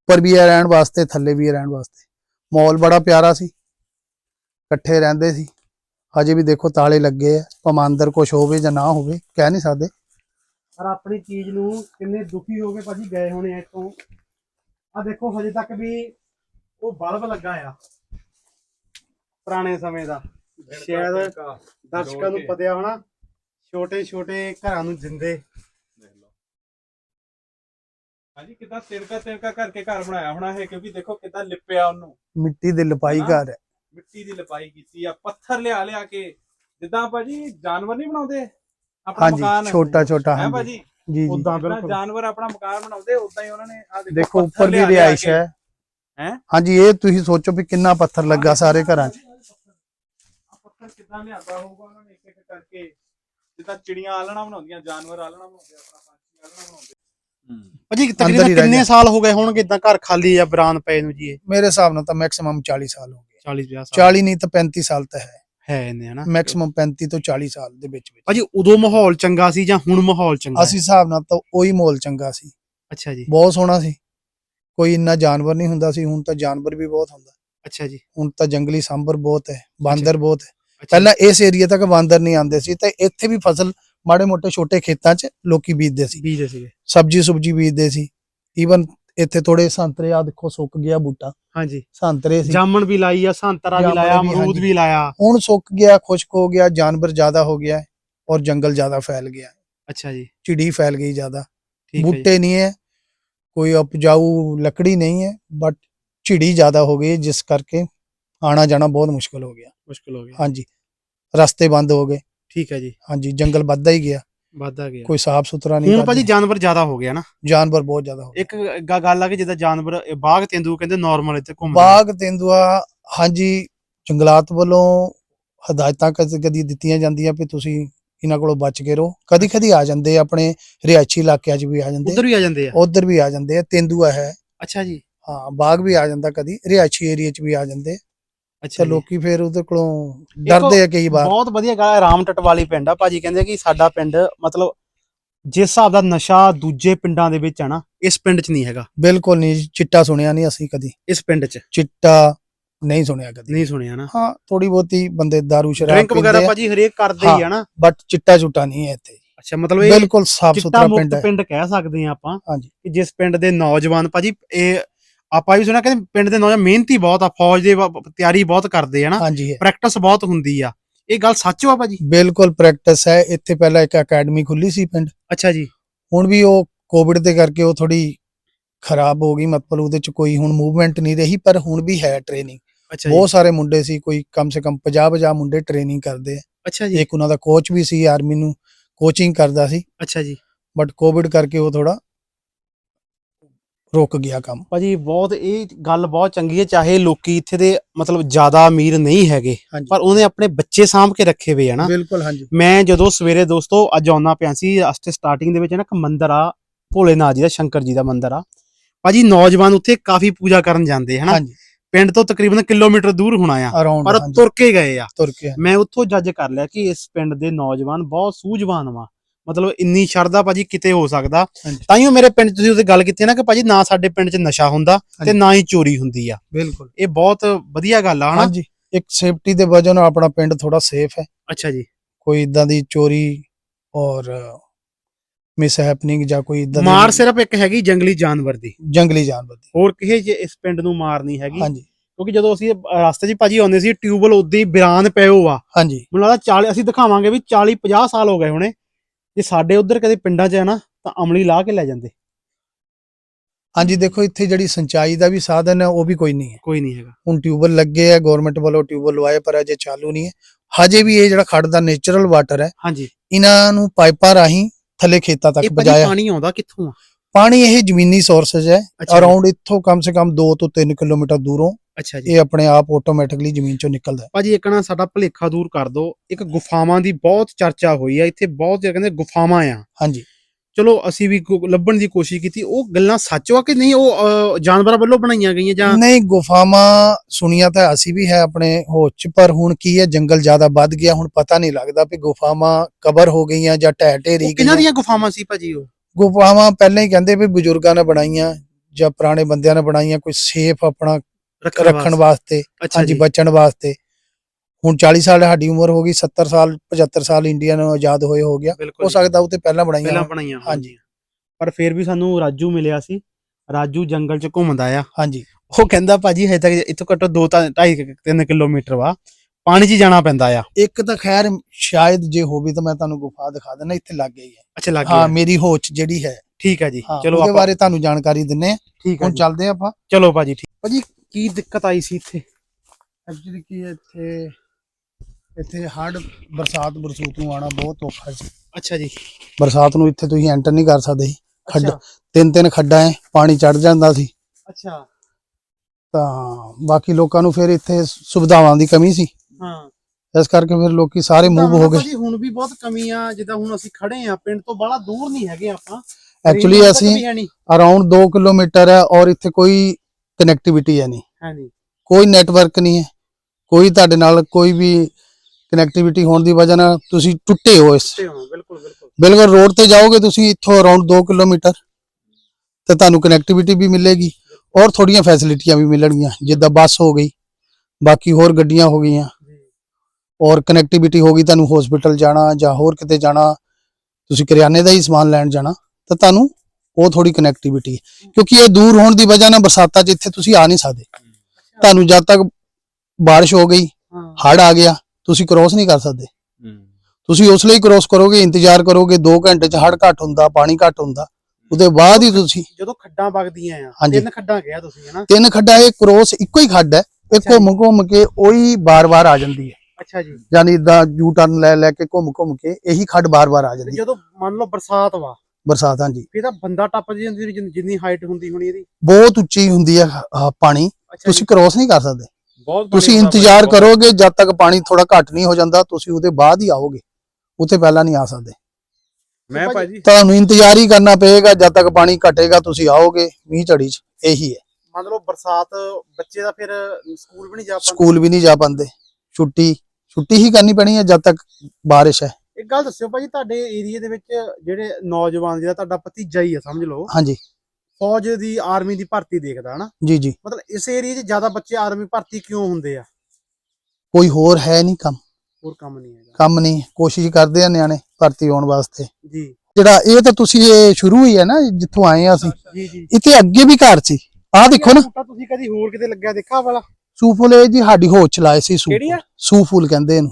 ਉੱਪਰ ਵੀ ਹੈ ਰਹਿਣ ਵਾਸਤੇ ਥੱਲੇ ਵੀ ਹੈ ਰਹਿਣ ਵਾਸਤੇ। ਮਾਹੌਲ ਬੜਾ ਪਿਆਰਾ ਸੀ। ਇਕੱਠੇ ਰਹਿੰਦੇ ਸੀ। ਹਜੇ ਵੀ ਦੇਖੋ ਤਾਲੇ ਲੱਗੇ ਆ। ਭਾਵੇਂ ਅੰਦਰ ਕੁਝ ਹੋਵੇ ਜਾਂ ਨਾ ਹੋਵੇ ਕਹਿ ਨਹੀਂ ਸਕਦੇ। ਪਰ ਆਪਣੀ ਚੀਜ਼ ਨੂੰ ਕਿੰਨੇ ਦੁਖੀ ਹੋ ਕੇ ਭਾਜੀ ਗਏ ਹੋਣੇ ਆ ਇੱਥੋਂ। ਆ ਦੇਖੋ ਹਜੇ ਤੱਕ ਵੀ ਉਹ ਬਲਬ ਲੱਗਾ ਆ। ਪੁਰਾਣੇ ਸਮੇਂ ਦਾ। ਸ਼ਾਇਦ ਦਰਸ਼ਕਾਂ ਨੂੰ ਪਤਾ ਹੋਣਾ ਛੋਟੇ ਛੋਟੇ ਘਰਾਂ ਨੂੰ ਜਿੰਦੇ। ਹਾਂਜੀ ਕਿਦਾਂ ਤਿਰਕਾ ਤਿਰਕਾ ਕਰਕੇ ਘਰ ਬਣਾਇਆ ਹੋਣਾ ਹੈ ਕਿਉਂਕਿ ਦੇਖੋ ਕਿਦਾਂ ਲਿਪਿਆ ਉਹਨੂੰ। ਮਿੱਟੀ ਦੇ ਲਪਾਈ ਹਾਂ। ਘਰ ਹੈ। ਮਿੱਟੀ ਦੀ ਲਿਪਾਈ ਕੀਤੀ ਆ ਪੱਥਰ ਲਿਆ ਲਿਆ ਕੇ ਜਿੱਦਾਂ ਭਾਜੀ ਜਾਨਵਰ ਨਹੀਂ ਬਣਾਉਂਦੇ? ਆਪਣਾ ਹਾਂਜੀ ਮਕਾਨ। ਛੋਟਾ ਛੋਟਾ ਹੈ ਭਾਜੀ? ਜੀ ਜੀ। ਉਦਾਂ ਬਿਲਕੁਲ। ਜਾਨਵਰ ਆਪਣਾ ਮਕਾਨ ਬਣਾਉਂਦੇ ਉਦਾਂ ਹੀ ਉਹਨਾਂ ਨੇ ਆ ਦੇਖੋ ਉੱਪਰ ਵੀ ਰਿਹਾਇਸ਼ ਹੈ। ਹੈਂ? ਹਾਂਜੀ ਇਹ ਤੁਸੀਂ ਸੋਚੋ ਵੀ ਕਿੰਨਾ ਪੱਥਰ ਲੱਗਾ ਸਾਰੇ ਘਰਾਂ 'ਚ। ਪੱਥਰ ਕਿੱਦਾਂ ਲਿਆਂਦਾ ਹੋਊਗਾ ਉਹਨਾਂ ਨੇ ਇੱਕ ਇੱਕ ਕਰਕੇ। ਜਿੱਦਾਂ ਚਿੜੀਆਂ ਆਲਣਾ ਬਣਾਉਂਦੀਆਂ ਜਾਨਵਰ ਆਲਣਾ ਬਣਾਉਂਦੇ ਆਪਣਾ ਪੰਛੀ ਆਲਣਾ ਬਣਾਉਂਦੇ। ਭਾਜੀ ਤਕਰੀਬਨ ਕਿੰਨੇ। ਸਾਲ ਹੋ ਗਏ ਹੋਣਗੇ ਇਦਾਂ ਘਰ ਖਾਲੀ ਜਾਂ ਬਰਾਨ ਪਏ ਨੂੰ ਜੀ ਇਹ? ਮੇਰੇ ਹਿਸਾਬ ਨਾਲ ਤਾਂ ਮੈਕਸਿਮਮ 40 ਸਾਲ ਹੋ ਗਏ। 40 50 ਸਾਲ। 40 ਨਹੀਂ ਤਾਂ 35 ਸਾਲ ਤਾਂ ਹੈ। ਹੈ ਇਹਨੇ ਹਨਾ ਮੈਕਸਿਮਮ 35 ਤੋਂ 40 ਸਾਲ ਦੇ ਵਿੱਚ ਵਿੱਚ। ਭਾਜੀ ਉਦੋਂ ਮਾਹੌਲ ਚੰਗਾ ਸੀ ਜਾਂ ਹੁਣ ਮਾਹੌਲ ਚੰਗਾ ਅਸੀਂ ਹਿਸਾਬ ਨਾਲ ਤਾਂ ਉਹੀ ਮਾਹੌਲ ਚੰਗਾ ਸੀ। ਅੱਛਾ ਜੀ। ਬਹੁਤ ਸੋਹਣਾ ਸੀ। ਕੋਈ ਇੰਨਾ ਜਾਨਵਰ ਨਹੀਂ ਹੁੰਦਾ ਸੀ ਹੁਣ ਤਾਂ ਜਾਨਵਰ ਵੀ ਬਹੁਤ ਹੁੰਦਾ। ਅੱਛਾ ਜੀ। ਹੁਣ ਤਾਂ ਜੰਗਲੀ ਸਾਂਬਰ ਬਹੁਤ ਹੈ ਬਾਂਦਰ ਬਹੁਤ ਹੈ। ਪਹਿਲਾਂ ਇਸ ਏਰੀਆ ਤੱਕ ਬਾਂਦਰ ਨਹੀਂ ਆਉਂਦੇ ਸੀ ਤੇ ਇੱਥੇ ਵੀ ਫਸਲ ਮਾੜੇ ਮੋਟੇ ਛੋਟੇ ਖੇਤਾਂ 'ਚ ਲੋਕੀ ਬੀਜਦੇ ਸੀ। ਬੀਜ ਸੀਗੇ। ਸਬਜੀ ਸੁਬਜੀ ਬੀਜਦੇ ਸੀ। ਈਵਨ ਇੱਥੇ ਥੋੜੇ ਸੰਤਰੇ ਆ ਦੇਖੋ ਸੁੱਕ ਗਿਆ ਬੂਟਾ। ਹਾਂਜੀ। ਸੰਤਰੇ ਸੀ। ਜਾਮਣ ਵੀ ਲਾਈ ਆ ਸੰਤਰਾ ਵੀ ਲਾਇਆ ਅਮਰੂਦ। ਵੀ ਲਾਇਆ। ਹੁਣ ਸੁੱਕ ਗਿਆ ਖੁਸ਼ਕ ਹੋ ਗਿਆ ਜਾਨਵਰ ਜ਼ਿਆਦਾ ਹੋ ਗਿਆ। ਔਰ ਜੰਗਲ ਜ਼ਿਆਦਾ ਫੈਲ ਗਿਆ। ਅੱਛਾ ਜੀ। ਚਿੜੀ ਫੈਲ ਗਈ ਜ਼ਿਆਦਾ। ਬੂਟੇ ਨਹੀਂ ਹੈ। ਕੋਈ ਉਪਜਾਊ ਲੱਕੜੀ ਨਹੀਂ ਹੈ ਬਟ ਚਿੜੀ ਜ਼ਿਆਦਾ ਹੋ ਗਈ ਜਿਸ ਕਰਕੇ ਆਣਾ ਜਾਣਾ ਬਹੁਤ ਮੁਸ਼ਕਲ ਹੋ ਗਿਆ। ਮੁਸ਼ਕਲ ਹੋ ਗਿਆ। ਹਾਂਜੀ। ਰਸਤੇ ਬੰਦ ਹੋ ਗਏ। ਠੀਕ ਹੈ ਜੀ। ਹਾਂਜੀ ਜੰਗਲ ਵੱਧਦਾ ਹੀ ਗਿਆ। ਵਾਧਾ ਗਿਆ। ਕੋਈ ਸਾਫ਼ ਸੁਥਰਾ ਨਹੀਂ ਹੁਣ ਭਾਜੀ। ਜਾਨਵਰ ਜ਼ਿਆਦਾ ਹੋ ਗਿਆ ਨਾ। ਜਾਨਵਰ ਬਹੁਤ ਜ਼ਿਆਦਾ ਹੋ ਇੱਕ ਗ- ਗੱਲ ਆ ਕਿ ਜਿੱਦਾਂ ਜਾਨਵਰ ਇਹ ਬਾਘ ਤੇਂਦੂ ਕਹਿੰਦੇ ਨਾਰਮਲ ਇੱਥੇ ਘੁੰਮਦੇ ਬਾਗ ਤੇਂਦੂਆ ਹਾਂਜੀ ਜੰਗਲਾਤ ਵੱਲੋਂ ਹਦਾਇਤਾਂ ਕਦੀ ਕਦੀ ਦਿੱਤੀਆਂ ਜਾਂਦੀਆਂ ਵੀ ਤੁਸੀਂ ਇਹਨਾਂ ਕੋਲੋਂ ਬਚ ਕੇ ਰਹੋ। ਕਦੀ ਕਦੀ ਆ ਜਾਂਦੇ ਆ, ਆਪਣੇ ਰਿਹਾਇਸ਼ੀ ਇਲਾਕਿਆਂ 'ਚ ਵੀ ਆ ਜਾਂਦੇ। ਉਧਰ ਵੀ ਆ ਜਾਂਦੇ ਆ? ਉਧਰ ਵੀ ਆ ਜਾਂਦੇ ਆ ਤੇਂਦੂਆ ਹੈ। ਅੱਛਾ ਜੀ। ਹਾਂ ਬਾਗ ਵੀ ਆ ਜਾਂਦਾ ਕਦੀ ਰਿਹਾਇਸ਼ੀ ਏਰੀਆ 'ਚ ਵੀ ਆ ਜਾਂਦੇ। ਅੱਛਾ ਤੇ ਜੀ। ਲੋਕੀ ਫਿਰ ਉਹਦੇ ਕੋਲੋਂ ਡਰਦੇ ਆ ਕਈ ਵਾਰ। ਬਹੁਤ ਵਧੀਆ ਗੱਲ ਹੈ ਰਾਮ ਟਟਵਾਲੀ ਪਿੰਡ ਆ। ਭਾਜੀ ਕਹਿੰਦੇ ਕਿ ਸਾਡਾ ਪਿੰਡ ਮਤਲਬ ਜਿਸ ਹਿਸਾਬ ਦਾ ਨਸ਼ਾ ਦੂਜੇ ਪਿੰਡਾਂ ਦੇ ਵਿੱਚ ਆ ਨਾ ਇਸ ਪਿੰਡ 'ਚ ਨਹੀਂ ਹੈਗਾ। ਬਿਲਕੁਲ ਨਹੀਂ ਚਿੱਟਾ ਸੁਣਿਆ ਨਹੀਂ ਅਸੀਂ ਕਦੀ। ਇਸ ਪਿੰਡ 'ਚ। ਚਿੱਟਾ ਨਹੀਂ ਸੁਣਿਆ ਕਦੀ। ਨਹੀਂ ਸੁਣਿਆ ਨਾ। ਹਾਂ ਥੋੜੀ ਬਹੁਤੀ ਬੰਦੇ दारू ਸ਼ਰਾਬ ਡਰਿੰਕ ਵਗੈਰਾ ਪੀਂਦੇ ਆ। ਭਾਜੀ ਹਰੇਕ ਕਰਦੇ ਹੀ ਆ ਨਾ। ਬਟ ਚਿੱਟਾ ਚੁੱਟਾ ਨਹੀਂ ਹੈ ਇੱਥੇ। ਅੱਛਾ ਮਤਲਬ ਇਹ ਬਿਲਕੁਲ ਸਾਫ਼ ਚਿੱਟਾ ਸੁਥਰਾ ਪਿੰਡ ਮੁਕਤ ਹੈ। ਪਿੰਡ ਕਹਿ ਸਕਦੇ ਆ ਆਪਾਂ ਹਾਂਜੀ। ਕਿ ਜਿਸ ਪਿੰਡ ਦੇ ਨੌਜਵਾਨ ਭਾਜੀ ਇਹ ਆਪਾਂ ਵੀ ਸੁਣਿਆ ਕਿ ਪਿੰਡ ਦੇ ਨੌਜਵਾਨ ਮਿਹਨਤੀ ਬਹੁਤ ਆ ਫੌਜ ਦੇ ਤਿਆਰੀ ਬਹੁਤ ਕਰਦੇ ਆ ਨਾ। ਹਾਂਜੀ ਪ੍ਰੈਕਟਿਸ ਬਹੁਤ ਹੁੰਦੀ ਆ। ਇਹ ਗੱਲ ਸੱਚ ਆ ਭਾਜੀ? ਬਿਲਕੁਲ ਪ੍ਰੈਕਟਿਸ ਹੈ। ਇੱਥੇ ਪਹਿਲਾਂ ਇੱਕ ਅਕੈਡਮੀ ਖੁੱਲੀ ਸੀ ਪਿੰਡ। ਅੱਛਾ ਜੀ। ਹੁਣ ਵੀ ਉਹ ਕੋਵਿਡ ਦੇ ਕਰਕੇ ਉਹ ਥੋੜੀ ਖਰਾਬ ਹੋ ਗਈ। ਮਤਲਬ ਉਹਦੇ ਚ ਕੋਈ ਹੁਣ ਮੂਵਮੈਂਟ ਨਹੀਂ ਰਹੀ ਪਰ ਹੁਣ ਵੀ ਹੈ ਟ੍ਰੇਨਿੰਗ ਅੱਛਾ ਜੀ। ਬਹੁਤ ਸਾਰੇ ਮੁੰਡੇ ਸੀ ਕੋਈ ਕਮ ਸੇ ਕਮ 50 50 ਮੁੰਡੇ ਟ੍ਰੇਨਿੰਗ ਕਰਦੇ ਆ। ਅੱਛਾ ਜੀ। ਇੱਕ ਉਹਨਾਂ ਦਾ ਕੋਚ ਵੀ ਸੀ ਆਰਮੀ ਨੂੰ ਕੋਚਿੰਗ ਕਰਦਾ ਸੀ। ਅੱਛਾ ਜੀ। ਬਟ ਕੋਵਿਡ ਕਰਕੇ ਉਹ ਥੋੜਾ ਰੁਕ ਗਿਆ ਕੰਮ। ਭਾਜੀ ਬਹੁਤ ਇਹ ਗੱਲ ਬਹੁਤ ਚੰਗੀ ਹੈ ਚਾਹੇ ਲੋਕੀ ਇੱਥੇ ਦੇ ਮਤਲਬ ਜ਼ਿਆਦਾ ਅਮੀਰ ਨਹੀਂ ਹੈਗੇ ਹਾਂਜੀ। ਪਰ ਉਹਨੇ ਆਪਣੇ ਬੱਚੇ ਸਾਂਭ ਕੇ ਰੱਖੇ ਹੋਏ ਆ ਨਾ। ਬਿਲਕੁਲ ਹਾਂਜੀ। ਮੈਂ ਜਦੋਂ ਸਵੇਰੇ ਦੋਸਤੋ ਅੱਜ ਆਉਣਾ ਪਿਆ ਸੀ ਅਸਤੇ ਸਟਾਰਟਿੰਗ ਦੇ ਵਿੱਚ ਨਾ ਇੱਕ ਮੰਦਿਰ ਆ ਭੋਲੇਨਾਥ ਜੀ ਦਾ ਸ਼ੰਕਰ ਜੀ ਦਾ ਮੰਦਿਰ ਆ। ਭਾਜੀ ਨੌਜਵਾਨ ਉੱਥੇ ਕਾਫੀ ਪੂਜਾ ਕਰਨ ਜਾਂਦੇ ਹਨਾ। ਹਾਂਜੀ। ਪਿੰਡ ਤੋਂ ਤਕਰੀਬਨ ਕਿਲੋਮੀਟਰ ਦੂਰ ਹੋਣਾ ਆ ਅਰਾਊਂਡ ਪਰ ਤੁਰ ਕੇ ਗਏ ਆ। ਤੁਰ ਕੇ ਮੈਂ ਉੱਥੋਂ ਜੱਜ ਕਰ ਲਿਆ ਕਿ ਇਸ ਪਿੰਡ ਦੇ ਨੌਜਵਾਨ ਬਹੁਤ ਸੂਝਵਾਨ ਵਾ। ਮਤਲਬ ਇੰਨੀ ਸ਼ਰਧਾ ਭਾਜੀ ਕਿਤੇ ਹੋ ਸਕਦਾ। ਹਾਂਜੀ। ਤਾਂ ਹੀ ਮੇਰੇ ਪਿੰਡ 'ਚ ਤੁਸੀਂ ਉਹਦੇ ਗੱਲ ਕੀਤੀ ਨਾ ਕਿ ਭਾਜੀ ਨਾ ਸਾਡੇ ਪਿੰਡ 'ਚ ਨਸ਼ਾ ਹੁੰਦਾ ਤੇ ਹਾਂਜੀ। ਨਾ ਹੀ ਚੋਰੀ ਹੁੰਦੀ ਆ। ਬਿਲਕੁਲ। ਇਹ ਬਹੁਤ ਵਧੀਆ ਗੱਲ ਆ ਹਨਾ? ਹਾਂਜੀ। ਇੱਕ ਸੇਫਟੀ ਦੇ ਵਜ੍ਹਾ ਨਾਲ ਆਪਣਾ ਪਿੰਡ ਥੋੜਾ ਸੇਫ ਹੈ। ਅੱਛਾ ਜੀ। ਕੋਈ ਇਦਾਂ ਦੀ ਚੋਰੀ ਔਰ ਮਿਸ ਹੈਪਨਿੰਗ ਜਾਂ ਕੋਈ ਇਦਾਂ ਮਾਰ ਸਿਰਫ ਇੱਕ ਹੈਗੀ ਜੰਗਲੀ ਜਾਨਵਰ ਦੀ। ਜੰਗਲੀ ਜਾਨਵਰ ਦੀ। ਹੋਰ ਕਿਸੇ ਜੇ ਇਸ ਪਿੰਡ ਨੂੰ ਮਾਰ ਨਹੀਂ ਹੈਗੀ। ਹਾਂਜੀ। ਕਿਉਂਕਿ ਜਦੋਂ ਅਸੀਂ ਅਹ, ਰਸਤੇ 'ਚ ਭਾਜੀ ਆਉਂਦੇ ਸੀ ਟਿਊਬਲ ਉਦਾਂ ਹੀ ਬਿਰਾਨ ਪਏ ਹੋ ਆ ਹਾਂਜੀ। ਮੈਨੂੰ ਲੱਗਦਾ 40 ਅਸੀਂ ਦਿਖਾਵਾਂਗੇ ਵੀ 40 50 ਸਾਲ ਹੋ ਗਏ ਹੋਣੇ। ਜੇ ਸਾਡੇ ਉਧਰ ਕਦੇ ਪਿੰਡਾਂ 'ਚ ਨਾ ਤਾਂ ਅਮਲੀ ਲਾ ਕੇ ਲੈ ਜਾਂਦੇ। ਹਾਂਜੀ ਦੇਖੋ ਇੱਥੇ ਜਿਹੜੀ ਸਿੰਚਾਈ ਦਾ ਵੀ ਸਾਧਨ ਹੈ ਉਹ ਵੀ ਕੋਈ ਨਹੀਂ ਹੈ। ਕੋਈ ਨਹੀਂ ਹੈਗਾ। ਹੁਣ ਟਿਊਬਲ ਲੱਗੇ ਆ ਗਵਰਨਮੈਂਟ ਵੱਲੋਂ ਟਿਊਬਲ ਲਵਾਏ ਪਰ ਅਜੇ ਚਾਲੂ ਨਹੀਂ ਹੈ। ਹਜੇ ਵੀ ਇਹ ਜਿਹੜਾ ਖੜ ਦਾ ਨੇਚਰਲ ਵਾਟਰ ਹੈ ਹਾਂਜੀ। ਇਹਨਾਂ ਨੂੰ ਪਾਈਪਾਂ ਰਾਹੀਂ ਥੱਲੇ ਖੇਤਾਂ ਤੱਕ ਪਹੁੰਚਾਇਆ ਪਾਣੀ ਆਉਂਦਾ ਕਿੱਥੋਂ ਆ? ਪਾਣੀ ਇਹ ਜ਼ਮੀਨੀ ਸੋਰਸਸ ਹੈ। ਅਰਾਊਂਡ ਇੱਥੋਂ ਕਮ ਸੇ ਕਮ 2 ਤੋਂ 3 ਕਿਲੋਮੀਟਰ ਦੂਰੋਂ ਅੱਛਾ ਜੀ। ਇਹ ਆਪਣੇ ਆਪ ਆਟੋਮੈਟਿਕਲੀ ਜ਼ਮੀਨ ਚੋਂ ਨਿਕਲਦਾ ਹੈ। ਭਾਜੀ ਇੱਕ ਨਾ ਸਾਡਾ ਭਲੇਖਾ ਦੂਰ ਕਰ ਦੋ ਇੱਕ ਗੁਫਾਵਾਂ ਦੀ ਬਹੁਤ ਚਰਚਾ ਹੋਈ ਆ। ਇੱਥੇ ਬਹੁਤ ਜਿਹੜੇ ਕਹਿੰਦੇ ਗੁਫਾਵਾਂ ਆ। ਹਾਂਜੀ। ਚਲੋ ਅਸੀਂ ਵੀ ਕੋ- ਲੱਭਣ ਦੀ ਕੋਸ਼ਿਸ਼ ਕੀਤੀ। ਉਹ ਗੱਲਾਂ ਸੱਚ ਵਾ ਕਿ ਨਹੀਂ? ਉਹ ਅਹ, ਜਾਨਵਰਾਂ ਵੱਲੋਂ ਬਣਾਈਆਂ ਗਈਆਂ ਜਾਂ ਨਹੀਂ ਗੁਫਾਵਾਂ ਸੁਣੀਆਂ ਤਾਂ ਅਸੀਂ ਵੀ ਹੈ ਆਪਣੇ ਹੋਸ਼ ਚ ਪਰ ਹੁਣ ਕੀ ਹੈ? ਜੰਗਲ ਜ਼ਿਆਦਾ ਵੱਧ ਗਿਆ। ਹੁਣ ਪਤਾ ਨਹੀਂ ਲੱਗਦਾ ਵੀ ਗੁਫਾਵਾਂ ਕਬਰ ਹੋ ਗਈਆਂ ਜਾਂ ਢਹਿ ਢੇਰੀ ਉਹ ਕਿਹਨਾਂ ਗਈਆਂ। ਦੀਆਂ ਗੁਫਾਵਾਂ ਸੀ ਭਾਜੀ ਉਹ? ਗੁਫਾਵਾਂ ਪਹਿਲਾਂ ਹੀ ਕਹਿੰਦੇ ਵੀ ਬਜ਼ੁਰਗਾਂ ਨੇ ਬਣਾਈਆਂ ਜਾਂ ਪੁਰਾਣੇ ਬੰਦਿਆਂ ਨੇ ਬਣਾਈਆਂ। ਕੋਈ ਸੇਫ ਆਪਣਾ ਰੱਖਣ ਵਾਸਤੇ। ਹਾਂਜੀ ਬਚਣ ਵਾਸਤੇ। ਹੁਣ 40 ਸਾਲ ਸਾਡੀ ਉਮਰ ਹੋ ਗਈ 70 ਸਾਲ 75 ਸਾਲ ਇੰਡੀਆ ਨੂੰ ਆਜ਼ਾਦ ਹੋਏ ਹੋ ਗਿਆ। ਹੋ ਸਕਦਾ ਉਹ ਤੇ ਪਹਿਲਾਂ ਬਣਾਈਆਂ ਪਹਿਲਾਂ। ਬਣਾਈਆਂ ਹਾਂਜੀ। ਪਰ ਫਿਰ ਵੀ ਸਾਨੂੰ ਰਾਜੂ ਮਿਲਿਆ ਸੀ। ਰਾਜੂ ਜੰਗਲ 'ਚ ਘੁੰਮਦਾ ਆ। ਹਾਂਜੀ। ਉਹ ਕਹਿੰਦਾ ਭਾਜੀ ਹਜੇ ਤੱਕ ਇੱਥੋਂ ਘੱਟੋ 2 ਤਾਂ 2.5 3 ਕਿਲੋਮੀਟਰ ਵਾ। ਪਾਣੀ 'ਚ ਹੀ ਜਾਣਾ ਪੈਂਦਾ ਆ। ਇੱਕ ਤਾਂ ਖੈਰ ਸ਼ਾਇਦ ਜੇ ਹੋਵੇ ਤਾਂ ਮੈਂ ਤੁਹਾਨੂੰ ਗੁਫਾ ਦਿਖਾ ਦਿੰਦਾ ਇੱਥੇ ਲੱਗ ਗਈ ਹੈ। ਅੱਛਾ ਲੱਗ ਹਾਂ ਗਿਆ ਮੇਰੀ ਹੋਚ ਜਿਹੜੀ ਹੈ। ਠੀਕ ਹੈ ਜੀ। ਹਾਂ, ਚਲੋ ਉਹਦੇ ਆਪਾਂ ਬਾਰੇ ਤੁਹਾਨੂੰ ਜਾਣਕਾਰੀ ਦਿੰਨੇ ਆ ਹੈ ਹੁਣ। ਚੱਲਦੇ ਆਪਾਂ। ਚਲੋ ਭਾਜੀ ਠੀਕ। ਭਾਜੀ ਕੀ ਦਿੱਕਤ ਆਈ ਸੀ ਇੱਥੇ? ਐਕਚੁਅਲੀ ਕੀ ਹੈ ਇੱਥੇ ਇੱਥੇ ਹੜ ਬਰਸਾਤ ਬਰਸੂਤ ਨੂੰ ਆਣਾ ਬਹੁਤ ਔਖਾ ਸੀ। ਅੱਛਾ ਜੀ। ਬਰਸਾਤ ਨੂੰ ਇੱਥੇ ਤੁਸੀਂ ਐਂਟਰ ਨਹੀਂ ਕਰ ਸਕਦੇ ਸੀ। ਖੱਡ ਤਿੰਨ ਤਿੰਨ ਖੱਡਾਂ ਹੈ ਪਾਣੀ ਚੜ ਜਾਂਦਾ ਸੀ। ਅੱਛਾ। ਤਾਂ ਬਾਕੀ ਲੋਕਾਂ ਨੂੰ ਫਿਰ ਇੱਥੇ ਸੁਵਿਧਾਵਾਂ ਦੀ ਕਮੀ ਸੀ। ਹਾਂ। ਇਸ ਕਰਕੇ ਫਿਰ ਲੋਕੀ ਸਾਰੇ ਮੂਵ ਹੋ ਗਏ। ਹੁਣ ਵੀ ਬਹੁਤ ਕਮੀ ਆ ਜਿੱਦਾਂ ਹੁਣ ਅਸੀਂ ਖੜੇ ਆ ਪਿੰਡ ਤੋਂ ਬਾਹਲਾ ਦੂਰ ਨਹੀਂ ਹੈਗੇ ਆਪਾਂ। ਐਕਚੁਅਲੀ ਅਸੀਂ ਅਰਾਊਂਡ 2 ਕਿਲੋਮੀਟਰ ਹੈ ਔਰ ਇੱਥੇ ਕੋਈ ਕਨੈਕਟੀਵਿਟੀ ਹੈ ਨਹੀਂ। ਹਾਂਜੀ। ਕੋਈ ਨੈਟਵਰਕ ਨਹੀਂ ਹੈ। ਕੋਈ ਤੁਹਾਡੇ ਨਾਲ ਕੋਈ ਵੀ ਕਨੈਕਟੀਵਿਟੀ ਹੋਣ ਦੀ ਵਜ੍ਹਾ ਨਾਲ ਤੁਸੀਂ ਟੁੱਟੇ ਹੋ ਇਸ। ਬਿਲਕੁਲ ਬਿਲਕੁਲ। ਬਿਲਕੁਲ ਰੋਡ ਤੇ ਜਾਓਗੇ ਤੁਸੀਂ ਇੱਥੋਂ ਅਰਾਊਂਡ 2 ਕਿਲੋਮੀਟਰ ਤੇ ਤੁਹਾਨੂੰ ਕਨੈਕਟੀਵਿਟੀ ਵੀ ਮਿਲੇਗੀ ਔਰ ਥੋੜੀਆਂ ਫੈਸਿਲਿਟੀਆਂ ਵੀ ਮਿਲਣਗੀਆਂ ਜਿੱਦਾਂ ਬੱਸ ਹੋ ਗਈ ਬਾਕੀ ਹੋਰ ਗੱਡੀਆਂ ਹੋ ਗਈਆਂ। ਔਰ ਕਨੈਕਟੀਵਿਟੀ ਹੋ ਗਈ ਤੁਹਾਨੂੰ ਹਸਪੀਟਲ ਜਾਣਾ ਜਾਂ ਹੋਰ ਕਿਤੇ ਜਾਣਾ ਤੁਸੀਂ ਕਰਿਆਨੇ ਦਾ ਹੀ ਸਮਾਨ ਲੈਣ ਜਾਣਾ ਤਾਂ ਤੁਹਾਨੂੰ ਉਹ ਥੋੜੀ ਕਨੈਕਟੀਵਿਟੀ ਹੈ। ਕਿਉਂਕਿ ਇਹ ਦੂਰ ਹੋਣ ਦੀ ਵਜ੍ਹਾ ਨਾਲ ਬਰਸਾਤਾਂ 'ਚ ਇੱਥੇ ਤੁਸੀਂ ਆ ਨਹੀਂ ਸਕਦੇ। ਤੁਹਾਨੂੰ ਜਦ ਤੱਕ ਬਾਰਿਸ਼ ਹੋ ਗਈ ਹਾਂ। ਹੜ ਆ ਗਿਆ ਤੁਸੀਂ ਕ੍ਰੋਸ ਨਹੀਂ ਕਰ ਸਕਦੇ। ਤੁਸੀਂ ਉਸ ਲਈ ਕ੍ਰੋਸ ਕਰੋਗੇ ਇੰਤਜ਼ਾਰ ਕਰੋਗੇ 2 ਘੰਟੇ ਚ ਹੜ ਘੱਟ ਹੁੰਦਾ ਪਾਣੀ ਘੱਟ ਹੁੰਦਾ ਉਹਦੇ ਬਾਅਦ ਹੀ ਤੁਸੀਂ ਜਦੋਂ ਖੱਡਾਂ ਵਗਦੀਆਂ ਆ। ਤਿੰਨ ਖੱਡਾਂ ਕਿਹਾ ਤੁਸੀਂ ਹਨਾ? ਤਿੰਨ ਖੱਡਾ ਇਹ ਕ੍ਰੋਸ ਇੱਕੋ ਹੀ ਖੱਡ ਹੈ ਇਹ ਜੀ। ਘੁੰਮ ਘੁੰਮ ਕੇ ਉਹੀ ਬਾਰ-ਬਾਰ ਆ ਜਾਂਦੀ ਹੈ। ਅੱਛਾ ਜੀ। ਯਾਨੀ ਇਦਾਂ ਯੂ ਟਰਨ ਲੈ ਲੈ ਕੇ ਘੁੰਮ ਘੁੰਮ ਕੇ ਇਹੀ ਖੱਡ ਬਾਰ-ਬਾਰ ਆ ਜਾਂਦੀ ਹੈ। ਜਦੋਂ ਮੰਨ ਲਓ ਬਰਸਾਤ ਵਾ ਬਰਸਾਤਾਂ ਜੀ ਫਿਰ ਤਾਂ ਬੰਦਾ ਟੱਪ ਜਾਂਦੀ ਜਿੰਨੀ- ਜਿੰਨੀ ਹਾਈਟ ਹੁੰਦੀ ਹੋਣੀ ਇਹਦੀ। ਬਹੁਤ ਉੱਚੀ ਹੁੰਦੀ ਹੈ ਪਾਣੀ। ਅੱਛਾ ਤੁਸੀਂ ਕ੍ਰੋਸ ਨਹੀਂ ਕਰ ਸਕਦੇ। ਬਹੁਤ ਤੁਸੀਂ ਇੰਤਜ਼ਾਰ ਕਰੋਗੇ ਜਦ ਤੱਕ ਪਾਣੀ ਥੋੜਾ ਘੱਟ ਨਹੀਂ ਹੋ ਜਾਂਦਾ ਤੁਸੀਂ ਉਹਦੇ ਬਾਅਦ ਹੀ ਆਓਗੇ। ਉੱਥੇ ਪਹਿਲਾਂ ਨਹੀਂ ਆ ਸਕਦੇ। ਮੈਂ ਭਾਜੀ ਤੁਹਾਨੂੰ ਇੰਤਜ਼ਾਰ ਹੀ ਕਰਨਾ ਪਏਗਾ ਜਦ ਤੱਕ ਪਾਣੀ ਘਟੇਗਾ ਤੁਸੀਂ ਆਓਗੇ ਮੀਂਹ ਝੜੀ 'ਚ। ਇਹੀ ਹੈ। ਮੰਨ ਲਓ ਬਰਸਾਤ ਬੱਚੇ ਦਾ ਫਿਰ ਸਕੂਲ ਵੀ ਨਹੀਂ ਜਾ ਪਾਉਂਦੇ ਸਕੂਲ ਵੀ ਨਹੀਂ ਜਾ ਪਾਉਂਦੇ। ਛੁੱਟੀ ਛੁੱਟੀ ਹੀ ਕਰਨੀ ਪੈਣੀ ਹੈ ਜਦ ਤੱਕ ਬਾਰਿਸ਼ ਹੈ। ਇੱਕ ਗੱਲ ਦੱਸਿਓ ਭਾਜੀ ਤੁਹਾਡੇ ਏਰੀਆ ਦੇ ਵਿੱਚ ਜਿਹੜੇ ਨੌਜਵਾਨ ਜਿਹੜਾ ਤੁਹਾਡਾ ਭਤੀਜਾ ਹੀ ਆ ਸਮਝ ਲਓ। ਹਾਂਜੀ। ਫੌਜ ਦੀ ਆਰਮੀ ਦੀ ਭਰਤੀ ਦੇਖਦਾ ਹਨਾ? ਜੀ ਜੀ। ਮਤਲਬ ਇਸ ਏਰੀਆ 'ਚ ਜ਼ਿਆਦਾ ਬੱਚੇ ਆਰਮੀ ਭਰਤੀ ਕਿਉਂ ਹੁੰਦੇ ਆ? ਕੋਈ ਹੋਰ ਹੈ ਨਹੀਂ ਕੰਮ। ਹੋਰ ਕੰਮ ਨਹੀਂ ਹੈਗਾ। ਕੰਮ ਨਹੀਂ ਕੋਸ਼ਿਸ਼ ਕਰਦੇ ਆ ਨਿਆਣੇ ਭਰਤੀ ਹੋਣ ਵਾਸਤੇ। ਜੀ। ਜਿਹੜਾ ਇਹ ਤਾਂ ਤੁਸੀਂ ਇਹ ਸ਼ੁਰੂ ਹੀ ਹੈ ਨਾ ਜਿੱਥੋਂ ਆਏ ਆ ਅਸੀਂ। ਜੀ ਜੀ। ਇੱਥੇ ਅੱਗੇ ਵੀ ਘਰ ਸੀ। ਆਹ ਦੇਖੋ ਨਾ। ਤੁਸੀਂ ਕਦੀ ਹੋਰ ਕਿਤੇ ਲੱਗਿਆ ਦੇਖਾ ਵਾਲਾ? ਸੂਫੁਲ ਇਹ ਜੀ ਸਾਡੀ ਹੋਚ ਲਾਏ ਸੀ ਸੂਫੁਲ ਕਹਿੰਦੇ ਇਹਨੂੰ।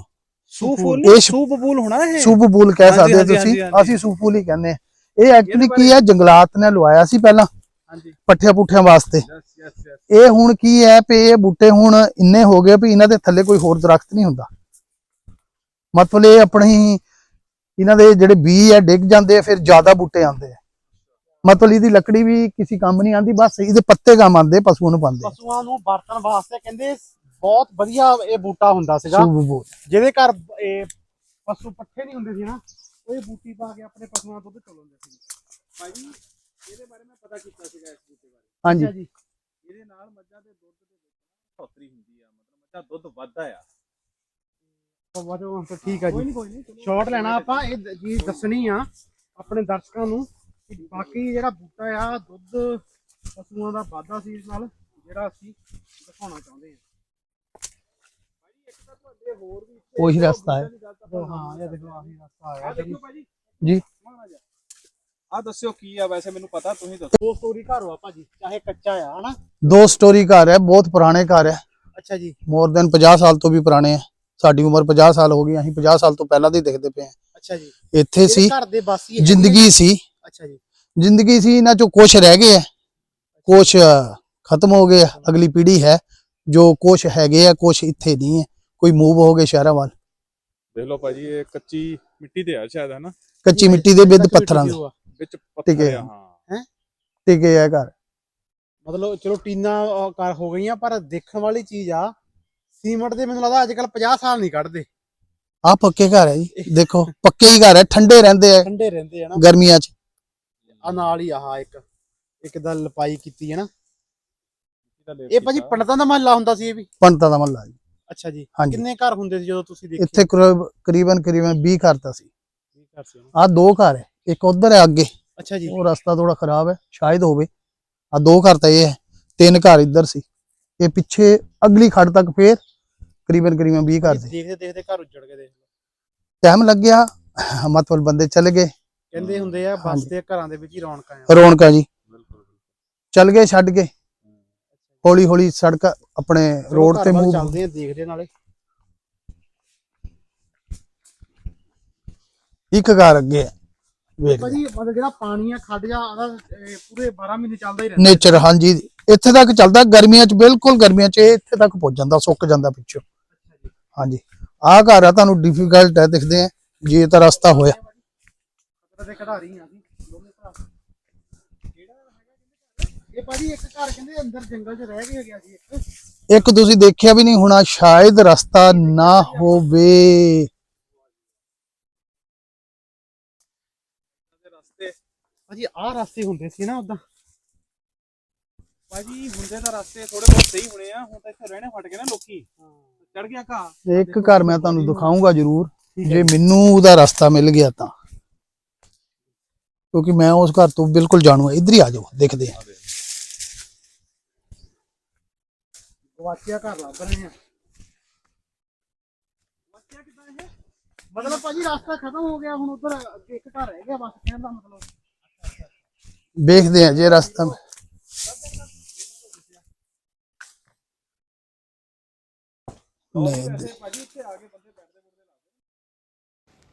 ਸੂਫੁਲ ਇਹ ਸੂਪ ਬਬੂਲ ਹੋਣਾ ਇਹ? ਸੂਫੁਲ ਕਹਿ ਸਕਦੇ ਤੁਸੀਂ। ਅਸੀਂ ਸੂਫੁਲ ਹੀ ਕਹਿੰਦੇ ਆ ਇਹ ਐਕਚੁਅਲੀ ਕੀ ਹੈ? ਜੰਗਲਾਤ ਨੇ ਲਵਾਇਆ ਸੀ ਪਹਿਲਾਂ। ਹਾਂਜੀ। ਪੱਠਿਆਂ ਪੁੱਠਿਆਂ ਵਾਸਤੇ। ਇਹ ਹੁਣ ਕੀ ਹੈ ਵੀ ਇਹ ਬੂਟੇ ਹੁਣ ਇੰਨੇ ਹੋ ਗਏ ਵੀ ਇਹਨਾਂ ਦੇ ਥੱਲੇ ਕੋਈ ਹੋਰ ਦਰਖਤ ਨਹੀਂ ਹੁੰਦਾ। ਮਤਲਬ ਇਹ ਆਪਣੇ ਇਹਨਾਂ ਦੇ ਜਿਹੜੇ ਬੀ ਹੈ ਡਿੱਗ ਜਾਂਦੇ ਆ ਫਿਰ ਜ਼ਿਆਦਾ ਬੂਟੇ ਆਉਂਦੇ ਆ। ਮਤਲਬ ਇਹਦੀ ਲੱਕੜੀ ਵੀ ਕਿਸੇ ਕੰਮ ਨਹੀਂ ਆਉਂਦੀ ਬਸ ਇਹਦੇ ਪੱਤੇ ਕੰਮ ਆਉਂਦੇ ਪਸ਼ੂਆਂ ਨੂੰ ਪਾਉਂਦੇ ਪਸ਼ੂਆਂ ਨੂੰ ਵਰਤਣ ਵਾਸਤੇ ਕਹਿੰਦੇ ਬਹੁਤ ਵਧੀਆ ਇਹ ਬੂਟਾ ਹੁੰਦਾ ਸੀਗਾ। ਜਿਹਦੇ ਘਰ ਇਹ ਪਸ਼ੂ ਪੱਠੇ ਨਹੀਂ ਹੁੰਦੇ ਸੀ ਨਾ ਉਹ ਇਹ ਬੂਟੀ ਪਾ ਕੇ ਆਪਣੇ ਪਸ਼ੂਆਂ ਦੁੱਧ ਚਲਾਉਂਦੇ ਸੀ। ਭਾਜੀ ਇਹਦੇ ਬਾਰੇ ਮੈਂ ਪਤਾ ਕੀਤਾ ਸੀਗਾ ਇਸ ਬੂਟੇ ਬਾਰੇ। ਹਾਂਜੀ। ਇਹਦੇ ਨਾਲ ਮੱਝਾਂ ਦੇ ਦੁੱਧ ਦੇ ਵਿੱਚ ਸੌਤਰੀ ਹੁੰਦੀ ਆ ਮਤਲਬ ਮੱਝਾਂ ਦੁੱਧ ਵੱਧਦਾ ਆ। ਵਾਜੋ ਠੀਕ ਆ ਜੀ। ਸ਼ਾਰਟ ਲੈਣਾ ਆਪਾਂ ਇਹ ਚੀਜ਼ ਦੱਸਣੀ ਆ ਆਪਣੇ ਦਰਸ਼ਕਾਂ ਨੂੰ ਕਿ ਬਾਕੀ ਜਿਹੜਾ ਬੂਟਾ ਆ ਦੁੱਧ ਪਸ਼ੂਆਂ ਦਾ ਵਾਧਾ ਸੀ ਇਸ ਨਾਲ ਜਿਹੜਾ ਅਸੀਂ ਦਿਖਾਉਣਾ ਚਾਹੁੰਦੇ ਉਹੀ ਰਸਤਾ ਹੈ। ਹਾਂ ਇਹ ਦੇਖੋ ਆਹੀ ਰਸਤਾ ਆ ਦੇਖੋ ਭਾਜੀ। ਜੀ। ਆ ਦੱਸਿਓ ਕੀ ਆ ਵੈਸੇ ਮੈਨੂੰ ਪਤਾ ਤੁਸੀਂ ਦੱਸੋ। ਦੋ ਸਟੋਰੀ ਘਰ ਵਾ ਭਾਜੀ ਚਾਹੇ ਕੱਚਾ ਆ ਹਨਾ? ਦੋ ਸਟੋਰੀ ਘਰ ਹੈ ਬਹੁਤ ਪੁਰਾਣੇ ਘਰ ਹੈ। ਅੱਛਾ ਜੀ। ਮੋਰ ਦੈਨ 50 ਸਾਲ ਤੋਂ ਵੀ ਪੁਰਾਣੇ ਹੈ। ਸਾਡੀ ਉਮਰ 50 ਸਾਲ ਹੋ ਗਈ ਅਸੀਂ 50 ਸਾਲ ਤੋਂ ਪਹਿਲਾਂ ਦੇ ਦੇਖਦੇ ਪਏ ਹਾਂ। ਅੱਛਾ ਜੀ। ਇੱਥੇ ਸੀ ਘਰ ਦੇ ਵਾਸੀ ਆ? ਜ਼ਿੰਦਗੀ ਸੀ। ਅੱਛਾ ਜੀ। ਜ਼ਿੰਦਗੀ ਸੀ ਇਹਨਾਂ ਚੋਂ ਕੁਝ ਰਹਿ ਗਏ ਹੈ। ਕੁਝ ਖਤਮ ਹੋ ਗਏ। ਅਗਲੀ ਪੀੜ੍ਹੀ ਹੈ ਜੋ ਕੁਝ ਹੈਗੇ ਆ ਕੁਝ ਇੱਥੇ ਨਹੀਂ ਹੈ। ਕੋਈ ਮੂਵ ਹੋ ਗਏ ਸ਼ਹਿਰਾਂ ਵੱਲ? ਦੇਖ ਲਓ ਭਾਜੀ ਇਹ ਕੱਚੀ ਮਿੱਟੀ ਦੇ ਆ ਸ਼ਾਇਦ ਹੈ ਨਾ ਕੱਚੀ ਮਿੱਟੀ ਦੇ ਵਿੱਚ ਪੱਥਰਾਂ ਦੇ। ਵਿੱਚ ਠੀਕ ਪੱਥਰ ਹੈ। ਆ ਹਾਂ। ਟਿਕੇ ਆ ਘਰ। ਮਤਲਬ ਚਲੋ ਟੀਨਾ ਕਰ ਹੋ ਗਈਆਂ ਪਰ ਦੇਖਣ ਵਾਲੀ ਚੀਜ਼ ਆ ਸੀਮਟ ਦੇ ਮੈਨੂੰ ਲੱਗਦਾ ਅੱਜ ਕੱਲ 50 ਸਾਲ ਨਹੀਂ ਕੱਢਦੇ। ਆ ਪੱਕੇ ਘਰ ਹੈ ਜੀ ਦੇਖੋ ਪੱਕੇ ਹੀ ਘਰ ਹੈ ਠੰਡੇ ਰਹਿੰਦੇ ਆ ਠੰਡੇ ਰਹਿੰਦੇ ਆ ਨਾ। ਗਰਮੀਆਂ 'ਚ। ਆ ਨਾਲ ਹੀ ਆਹ ਇੱਕ ਇੱਕ ਦਾ ਲਪਾਈ ਕੀਤੀ ਹੈ ਨਾ। ਇਹ ਭਾਜੀ। ਪੰਡਤਾਂ ਦਾ ਮਹੱਲਾ ਹੁੰਦਾ ਸੀ ਇਹ ਵੀ। ਪੰਡਤਾਂ ਦਾ ਮਹੱਲਾ ਜੀ। ਅੱਛਾ ਜੀ। ਹਾਂਜੀ। ਕਿੰਨੇ ਘਰ ਹੁੰਦੇ ਸੀ ਜਦੋਂ ਤੁਸੀਂ ਦੇਖੇ ਇੱਥੇ ਕਰੀਬ- ਕਰੀਬਨ ਕਰੀਬਨ 20 ਘਰ ਤਾਂ ਸੀ। ਵੀਹ ਘਰ ਸੀ। ਆ ਦੋ ਘਰ ਹੈ। ਇੱਕ ਉਧਰ ਹੈ ਅੱਗੇ। ਅੱਛਾ ਜੀ। ਉਹ ਰਸਤਾ ਥੋੜਾ ਖਰਾਬ ਹੈ ਸ਼ਾਇਦ ਹੋਵੇ। ਆ ਦੋ ਘਰ ਤਾਂ ਇਹ ਹੈ। ਤਿੰਨ ਘਰ ਇੱਧਰ ਸੀ। ਇਹ ਪਿੱਛੇ ਅਗਲੀ ਖੜ ਤੱਕ ਫੇਰ ਕਰੀਬਨ ਕਰੀਬਨ 20 ਘਰ ਸੀ। ਦੇਖਦੇ ਦੇਖਦੇ ਘਰ ਉੱਜੜ ਗਏ ਦੇਖ ਲਓ। ਟਾਈਮ ਲੱਗਿਆ ਮਤਲਬ ਬੰਦੇ ਚਲੇ ਗਏ। ਕਹਿੰਦੇ ਹੁੰਦੇ ਆ ਹਾਂਜੀ। ਬਸਦੇ ਘਰਾਂ ਦੇ ਵਿੱਚ ਹੀ ਰੌਣਕਾਂ ਆ ਰੌਣਕਾਂ ਜੀ। ਬਿਲਕੁਲ ਚਲ ਗਏ ਛੱਡ ਕੇ ਹੌਲੀ ਹੌਲੀ ਸੜਕ ਆਪਣੇ ਰੋਡ ਤੇ ਮੂਵ ਚੱਲਦੇ ਆ ਦੇਖਦੇ ਆ ਨਾਲੇ। ਇੱਕ ਘਰ ਅੱਗੇ ਹੈ ਵੇਖ ਭਾਜੀ ਮਤਲਬ ਜਿਹੜਾ ਪਾਣੀ ਆ ਖੱਡ ਜਾ ਉਹਦਾ ਪੂਰੇ 12 ਮਹੀਨੇ ਚੱਲਦਾ ਹੀ ਰਹਿੰਦਾ। ਨੇਚਰ ਹਾਂਜੀ। ਇੱਥੇ ਤੱਕ ਚੱਲਦਾ ਗਰਮੀਆਂ 'ਚ ਬਿਲਕੁਲ ਗਰਮੀਆਂ 'ਚ ਇਹ ਇੱਥੇ ਤੱਕ ਪਹੁੰਚ ਜਾਂਦਾ ਸੁੱਕ ਜਾਂਦਾ ਪਿੱਛੋਂ। ਹਾਂਜੀ। ਆਹ ਘਰ ਆ ਤੁਹਾਨੂੰ ਡਿਫਿਕਲਟ ਹੈ ਦਿਖਦੇ ਆ ਜੇ ਤਾਂ ਰਸਤਾ ਹੋਇਆ। ਖਤਰੇ ਦੇ ਖਿਡਾਰੀ ਆ ਅਸੀਂ ਦੋਨੇ ਭਰਾ ਕਿਹੜਾ ਹੈਗਾ ਕਹਿੰਦੇ ਘਰ? ਇਹ ਭਾਜੀ ਇੱਕ ਘਰ ਕਹਿੰਦੇ ਅੰਦਰ ਜੰਗਲ 'ਚ ਰਹਿ ਕੇ ਗਿਆ ਸੀ ਇੱਕ ਇੱਕ ਤੁਸੀਂ ਦੇਖਿਆ ਵੀ ਨਹੀਂ ਹੋਣਾ ਸ਼ਾਇਦ ਰਸਤਾ ਨਾ ਹੋਵੇ। ਭਾਜੀ ਆਹ ਰਸਤੇ ਹੁੰਦੇ ਸੀ ਨਾ ਉਦਾਂ ਭਾਜੀ ਹੁੰਦੇ ਤਾਂ ਰਸਤੇ ਥੋੜੇ ਬਹੁਤ ਸਹੀ ਹੋਣੇ ਆ ਹੁਣ ਤਾਂ ਇੱਥੇ ਰਹਿਣੇ ਫਟ ਗਏ ਨਾ ਲੋਕੀ। ਚੜ ਗਿਆ ਘਾਹ। ਇੱਕ ਘਰ ਮੈਂ ਤੁਹਾਨੂੰ ਦਿਖਾਉਂਗਾ ਜ਼ਰੂਰ ਜੇ ਮੈਨੂੰ ਉਹਦਾ ਰਸਤਾ ਮਿਲ ਗਿਆ ਤਾਂ। ਕਿਉਂਕਿ ਮੈਂ ਉਸ ਘਰ ਤੋਂ ਬਿਲਕੁਲ ਜਾਣੂ ਇੱਧਰ ਹੀ ਆ ਜਾਓ ਦੇਖਦੇ ਆ। ਗਵਾਚਿਆ ਘਰ ਲੱਭ ਰਹੇ ਆ ਗਵਾਚਿਆ ਕਿਦਾਂ ਇਹ? ਮਤਲਬ ਭਾਜੀ ਰਸਤਾ ਖਤਮ ਹੋ ਗਿਆ ਹੁਣ ਉਧਰ ਇੱਕ ਘਰ ਰਹਿ ਗਿਆ ਬਸ ਕਹਿਣ ਦਾ ਮਤਲਬ। ਦੇਖਦੇ ਆ ਜੇ ਰਸਤਾ ਨਹੀਂ।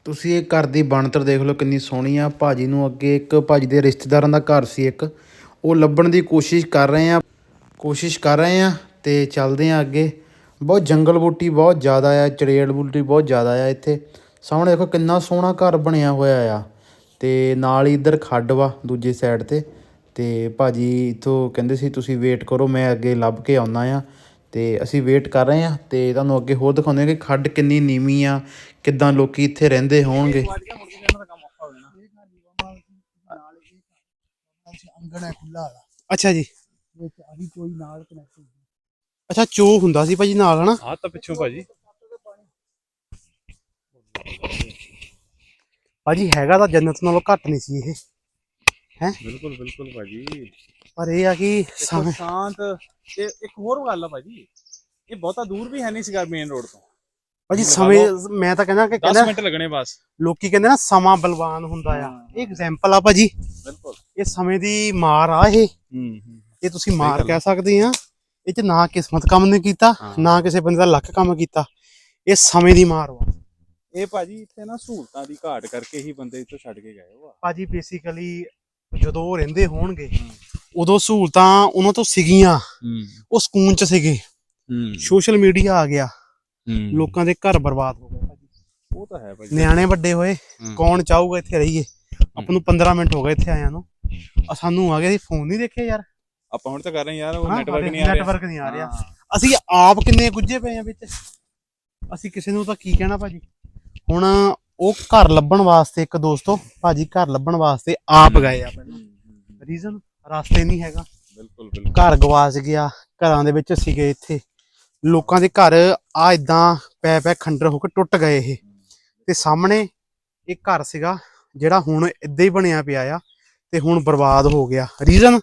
ਤੁਸੀਂ ਇਹ ਘਰ ਦੀ ਬਣਤਰ ਦੇਖ ਲਓ ਕਿੰਨੀ ਸੋਹਣੀ ਆ। ਭਾਜੀ ਨੂੰ ਅੱਗੇ ਇੱਕ ਭਾਜੀ ਦੇ ਰਿਸ਼ਤੇਦਾਰਾਂ ਦਾ ਘਰ ਸੀ ਇੱਕ। ਉਹ ਲੱਭਣ ਦੀ ਕੋਸ਼ਿਸ਼ ਕਰ ਰਹੇ ਆ। ਕੋਸ਼ਿਸ਼ ਕਰ ਰਹੇ ਆ। ਤੇ ਚੱਲਦੇ ਆ ਅੱਗੇ। ਬਹੁਤ ਜੰਗਲ ਬੂਟੀ ਬਹੁਤ ਜ਼ਿਆਦਾ ਆ ਚੜੇਲ ਬੂਟੀ ਬਹੁਤ ਜ਼ਿਆਦਾ ਆ ਇੱਥੇ। ਸਾਹਮਣੇ ਦੇਖੋ ਕਿੰਨਾ ਸੋਹਣਾ ਘਰ ਬਣਿਆ ਹੋਇਆ ਆ ਤੇ ਨਾਲ ਹੀ ਇੱਧਰ ਖੱਡ ਵਾ ਦੂਜੀ ਸਾਈਡ ਤੇ। ਤੇ ਭਾਜੀ ਇਥੋਂ ਕਹਿੰਦੇ ਸੀ ਤੁਸੀਂ ਵੇਟ ਕਰੋ ਮੈਂ ਅੱਗੇ ਲੱਭ ਕੇ ਆਉਣਾ ਆ। ਤੇ ਅਸੀਂ ਵੇਟ ਕਰ ਰਹੇ ਆ ਤੇ ਤੁਹਾਨੂੰ ਅੱਗੇ ਹੋਰ ਦਿਖਾਉਂਦੇ ਆ ਕਿ ਖੱਡ ਕਿੰਨੀ ਨੀਵੀਂ ਆ ਕਿੱਦਾਂ ਲੋਕੀ ਇੱਥੇ ਰਹਿੰਦੇ ਹੋਣਗੇ। ਹੋ ਅੰਗਣ ਹੈ ਖੁੱਲਾ ਵਾਲਾ ਅੱਛਾ ਜੀ। ਵਿੱਚ ਆਹੀ ਕੋਈ ਨਾਲ ਕਨੈਕਟ ਅੱਛਾ ਚੋ ਹੁੰਦਾ ਸੀ ਭਾਜੀ ਨਾਲ ਹਨਾ? ਆਹ ਤਾਂ ਪਿੱਛੋਂ ਭਾਜੀ। ਭਾਜੀ ਹੈਗਾ ਤਾਂ ਜੰਨਤ ਨਾਲੋਂ ਘੱਟ ਨਹੀਂ ਸੀ ਇਹ। ਬਿਲਕੁਲ ਬਿਲਕੁਲ ਭਾਜੀ। ਪਰ ਇਹ ਆ ਕਿ ਦੇਖੋ ਸਮੇਂ ਸ਼ਾਂਤ ਤੇ ਇੱਕ ਹੋਰ ਗੱਲ ਆ ਭਾਜੀ। ਇਹ ਬਹੁਤਾ ਦੂਰ ਵੀ ਹੈ ਨਹੀਂ ਸੀਗਾ ਮੇਨ ਰੋਡ ਤੋਂ। ਭਾਜੀ ਲਗਾ ਸਮੇਂ। ਮੈਂ ਤਾਂ ਕਹਿੰਦਾ ਕਿ 10 ਕਹਿੰਦਾ ਮਿੰਟ ਲੱਗਣੇ ਬਸ। ਲੋਕੀ ਕਹਿੰਦੇ ਨਾ ਸਮਾਂ ਬਲਵਾਨ ਹੁੰਦਾ ਆ। ਹਾਂ। ਇਹ ਐਗਜ਼ਾਮਪਲ ਆ ਭਾਜੀ। ਬਿਲਕੁਲ। ਇਹ ਸਮੇਂ ਦੀ ਮਾਰ ਆ ਇਹ। ਹੂੰ ਹੂੰ। ਇਹ ਤੁਸੀਂ ਮਾਰ ਕਹਿ ਸਕਦੇ ਆ। ਇਹ ਚ ਨਾ ਕਿਸਮਤ ਕੰਮ ਨੇ ਕੀਤਾ। ਨਾ ਕਿਸੇ ਬੰਦੇ ਦਾ ਲੱਕ ਕੰਮ ਕੀਤਾ। ਇਹ ਸਮੇਂ ਦੀ ਮਾਰ ਵਾ। ਇਹ ਭਾਜੀ ਇੱਥੇ ਨਾ ਸਹੂਲਤਾਂ ਦੀ ਘਾਟ ਕਰਕੇ ਹੀ ਬੰਦੇ ਇੱਥੋਂ ਛੱਡ ਕੇ ਗਏ ਆ। ਭਾਜੀ ਬੇਸਿਕਲੀ ਜਦੋਂ ਰਹਿੰਦੇ ਹੋਣਗੇ। ਉਦੋਂ ਸਹੂਲਤਾਂ ਉਹਨਾਂ ਤੋਂ ਸੀਗੀਆਂ। ਉਹ ਸਕੂਨ ਚ ਸੀਗੇ। ਸੋਸ਼ਲ ਮੀਡੀਆ ਆ ਗਿਆ। ਲੋਕਾਂ ਦੇ ਘਰ ਬਰਬਾਦ ਹੋ ਗਏ ਭਾਜੀ। ਉਹ ਤਾਂ ਹੈ ਭਾਜੀ। ਨਿਆਣੇ ਵੱਡੇ ਹੋਏ। ਕੌਣ ਚਾਹੂਗਾ ਇੱਥੇ ਰਹੀਏ? ਆਪਾਂ ਨੂੰ 15 ਮਿੰਟ ਹੋ ਗਏ ਇੱਥੇ ਆਇਆਂ ਨੂੰ। ਆ ਸਾਨੂੰ ਆ ਗਿਆ ਸੀ ਫੋਨ ਨਹੀਂ ਦੇਖੇ ਯਾਰ। ਆਪਾਂ ਹੁਣ ਤਾਂ ਕਰ ਰਹੇ ਯਾਰ ਉਹ? ਨੈਟਵਰਕ ਨਹੀਂ ਆ ਰਿਹਾ। ਨੈਟਵਰਕ ਨਹੀਂ ਆ ਰਿਹਾ। ਅਸੀਂ ਆਪ ਕਿੰਨੇ ਗੁੱਜੇ ਪਏ ਆ ਵਿੱਚ? ਅਸੀਂ ਕਿਸੇ ਨੂੰ ਤਾਂ ਕੀ ਕਹਿਣਾ ਭਾਜੀ? ਹੁਣ ਉਹ ਘਰ ਲੱਭਣ ਵਾਸਤੇ ਇੱਕ ਦੋਸਤੋ ਭਾਜੀ ਘਰ ਲੱਭਣ ਵਾਸਤੇ ਆਪ ਗਏ ਆ ਪਹਿਲਾਂ। ਰੀਜ਼ਨ ਰਸਤੇ ਨਹੀਂ ਹੈਗਾ। ਬਿਲਕੁਲ ਬਿਲਕੁਲ। ਘਰ ਗਵਾਚ ਗਿਆ ਘਰਾਂ ਦੇ ਵਿੱਚ ਸੀਗੇ ਇੱਥੇ। ਲੋਕਾਂ ਦੇ ਘਰ ਆ ਇਦਾਂ ਪੈ ਪੈ ਖੰਡਰ ਹੋ ਕੇ ਟੁੱਟ ਗਏ ਇਹ। ਤੇ ਸਾਹਮਣੇ ਇਹ ਘਰ ਸੀਗਾ ਜਿਹੜਾ ਹੁਣ ਇਦਾਂ ਹੀ ਬਣਿਆ ਪਿਆ ਆ ਤੇ ਹੁਣ ਬਰਬਾਦ ਹੋ ਗਿਆ। ਰੀਜ਼ਨ